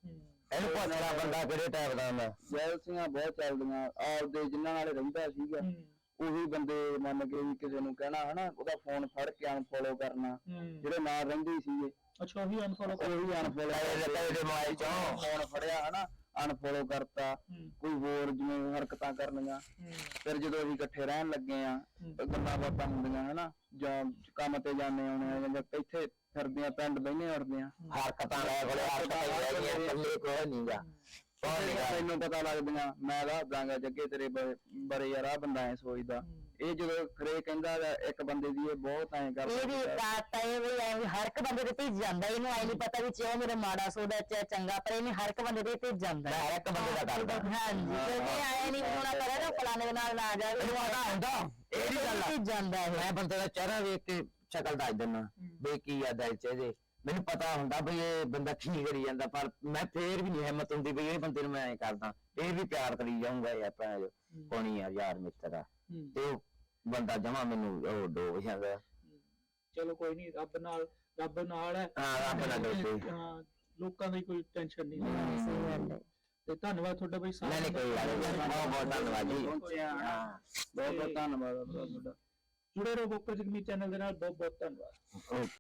ਇਹਨੂੰ ਪੁੱਛਣਾ ਬੰਦਾ ਕਿਹੜੇ ਟਾਈਪ ਦਾ ਹੁੰਦਾ? ਜੈਲਸੀਆਂ ਬਹੁਤ ਚੱਲਦੀਆਂ ਆਪਦੇ ਜਿਨ੍ਹਾਂ ਨਾਲ ਰਹਿੰਦਾ ਸੀਗਾ। ਉਹੀ ਬੰਦੇ ਮੰਨ ਕੇ ਵੀ ਕਿਸੇ ਨੂੰ ਕਹਿਣਾ ਹਨਾ ਉਹਦਾ ਫੋਨ ਫੜ ਕੇ ਅਨਫੋਲੋ ਕਰਨਾ। ਜਿਹੜੇ ਨਾਲ ਰਹਿੰਦੇ ਸੀਗੇ। ਅੱਛਾ ਉਹੀ ਅਨਫੋਲੋ ਕਰ ਉਹੀ ਅਨਫੋਲੋ ਇਹਦੇ ਮੋਬਾਈਲ ਚੋਂ। ਫੋਨ ਫੜਿਆ ਹਨਾ ਅਨਫੋਲੋ ਕਰਤਾ। ਕੋਈ ਹੋਰ ਜਿਵੇਂ ਹਰਕਤਾਂ ਕਰਨੀਆਂ। ਫਿਰ ਜਦੋਂ ਅਸੀਂ ਇਕੱਠੇ ਰਹਿਣ ਲੱਗੇ ਆ। ਗੱਲਾਂ ਬਾਤਾਂ ਹੁੰਦੀਆਂ ਹਨਾ ਜਾਂ ਕੰਮ ਤੇ ਜਾਂਦੇ ਆਉਣੇ ਆ ਜਾਂ ਇੱਥੇ ਫਿਰਦੇ ਆ ਪਿੰਡ ਬਹਿਨੇ ਉੜਦੇ ਆ ਹਰਕਤਾਂ ਲੈ ਕੋਲੇ ਹਰਕਤਾਂ ਗਈਆਂ ਪੱਲੇ ਕੋਈ ਨਹੀਂਗਾ। ਮੈਨੂੰ ਪਤਾ ਲੱਗਦੀਆਂ ਮੈਂ ਦਾਂਗਾ ਜੱਗੇ ਤੇਰੇ ਬਾਰੇ- ਬਾਰੇ ਯਾਰ ਆ ਬੰਦਾ ਐ ਸੋਚਦਾ ਇਹ ਜਦੋਂ ਖਰੇ ਕਹਿੰਦਾ ਗਾ, ਇੱਕ ਬੰਦੇ ਦੀ ਇਹ ਬਹੁਤ ਐ ਕਰਦਾ ਇਹ ਵੀ ਬਾਤ ਤਾਂ ਇਹ ਵੀ ਐ ਵੀ ਹਰ ਇੱਕ ਬੰਦੇ ਦੇ ਭਿੱਜ ਜਾਂਦਾ ਇਹਨੂੰ ਐ ਨਹੀਂ ਪਤਾ ਵੀ ਚੋ ਮੇਰਾ ਮਾੜਾ ਸੋਦਾ ਚ ਚੰਗਾ ਪਰ ਇਹਨੇ ਹਰ ਇੱਕ ਬੰਦੇ ਦੇ ਭਿੱਜ ਜਾਂਦਾ। ਮੈਂ ਹਰ ਇੱਕ ਬੰਦੇ ਦਾ ਕਰਦਾ। ਹਾਂਜੀ ਕਿਉਂਕਿ ਆਏ ਨਹੀਂ ਹੋਣਾ ਕਰੇ ਨਾ ਫਲਾਣੇ ਦੇ ਨਾਲ ਨਾ ਜਾਵੇ। ਇਹਨੂੰ ਆਦਾ ਹੁੰਦਾ ਇਹ ਵੀ ਗੱਲ ਆ। ਭਿੱਜ ਜਾਂਦਾ ਇਹ। ਮੈਂ ਬੰਦੇ ਦਾ ਚਿਹਰਾ ਵੇਖ ਕੇ ਸ਼ਕਲ ਦੱਸ ਦਿੰਦਾ ਵੀ ਕੀ ਆ ਦਿਲ ਚ ਇਹਦੇ। ਮੈਨੂੰ ਪਤਾ ਹੁੰਦਾ ਵੀ ਇਹ ਬੰਦਾ ਕੀ ਕਰੀ ਜਾਂਦਾ ਪਰ ਮੈਂ ਫੇਰ ਵੀ ਨਹੀਂ ਹਿੰਮਤ ਹੁੰਦੀ ਵੀ ਇਹ ਬੰਦੇ ਨੂੰ ਮੈਂ ਐ ਕਰਦਾ ਇਹ ਵੀ ਪਿਆਰ ਕਰੀ ਜਾਊਂਗਾ ਯਾਰ ਭੈਣ ਕੋਣੀ ਯਾਰ ਯਾਰ ਮਿੱਤਰ ਆ। ਹੂੰ। ਤੇ ਉਹ ਬੰਦਾ ਜਮਾ ਮੈਨੂੰ ਉਹ ਡੋਬ ਜਾਂਦਾ। ਚਲੋ ਕੋਈ ਨਹੀਂ ਰੱਬ ਨਾਲ ਰੱਬ ਨਾਲ ਹੈ। ਹਾਂ ਰੱਬ ਨਾਲ ਡੋਬੇ ਹਾਂ, ਲੋਕਾਂ ਦੀ ਕੋਈ ਟੈਨਸ਼ਨ ਨਹੀਂ ਸਹੀ ਗੱਲ ਹੈ। ਤੇ ਧੰਨਵਾਦ ਤੁਹਾਡਾ ਬਈ ਨਹੀਂ ਨਹੀਂ ਕੋਈ ਗੱਲ ਨੀ। ਬਹੁਤ ਬਹੁਤ ਧੰਨਵਾਦ ਜੀ। ਹਾਂ। ਬਹੁਤ ਬਹੁਤ ਧੰਨਵਾਦ ਤੁਹਾਡਾ। ਜੁੜੇ ਰਹੋ ਬੋਕਰ ਜਗਮੀ ਚੈਨਲ ਦੇ ਨਾਲ ਬਹੁਤ ਬਹੁਤ ਧੰਨਵਾਦ। ਓਕੇ।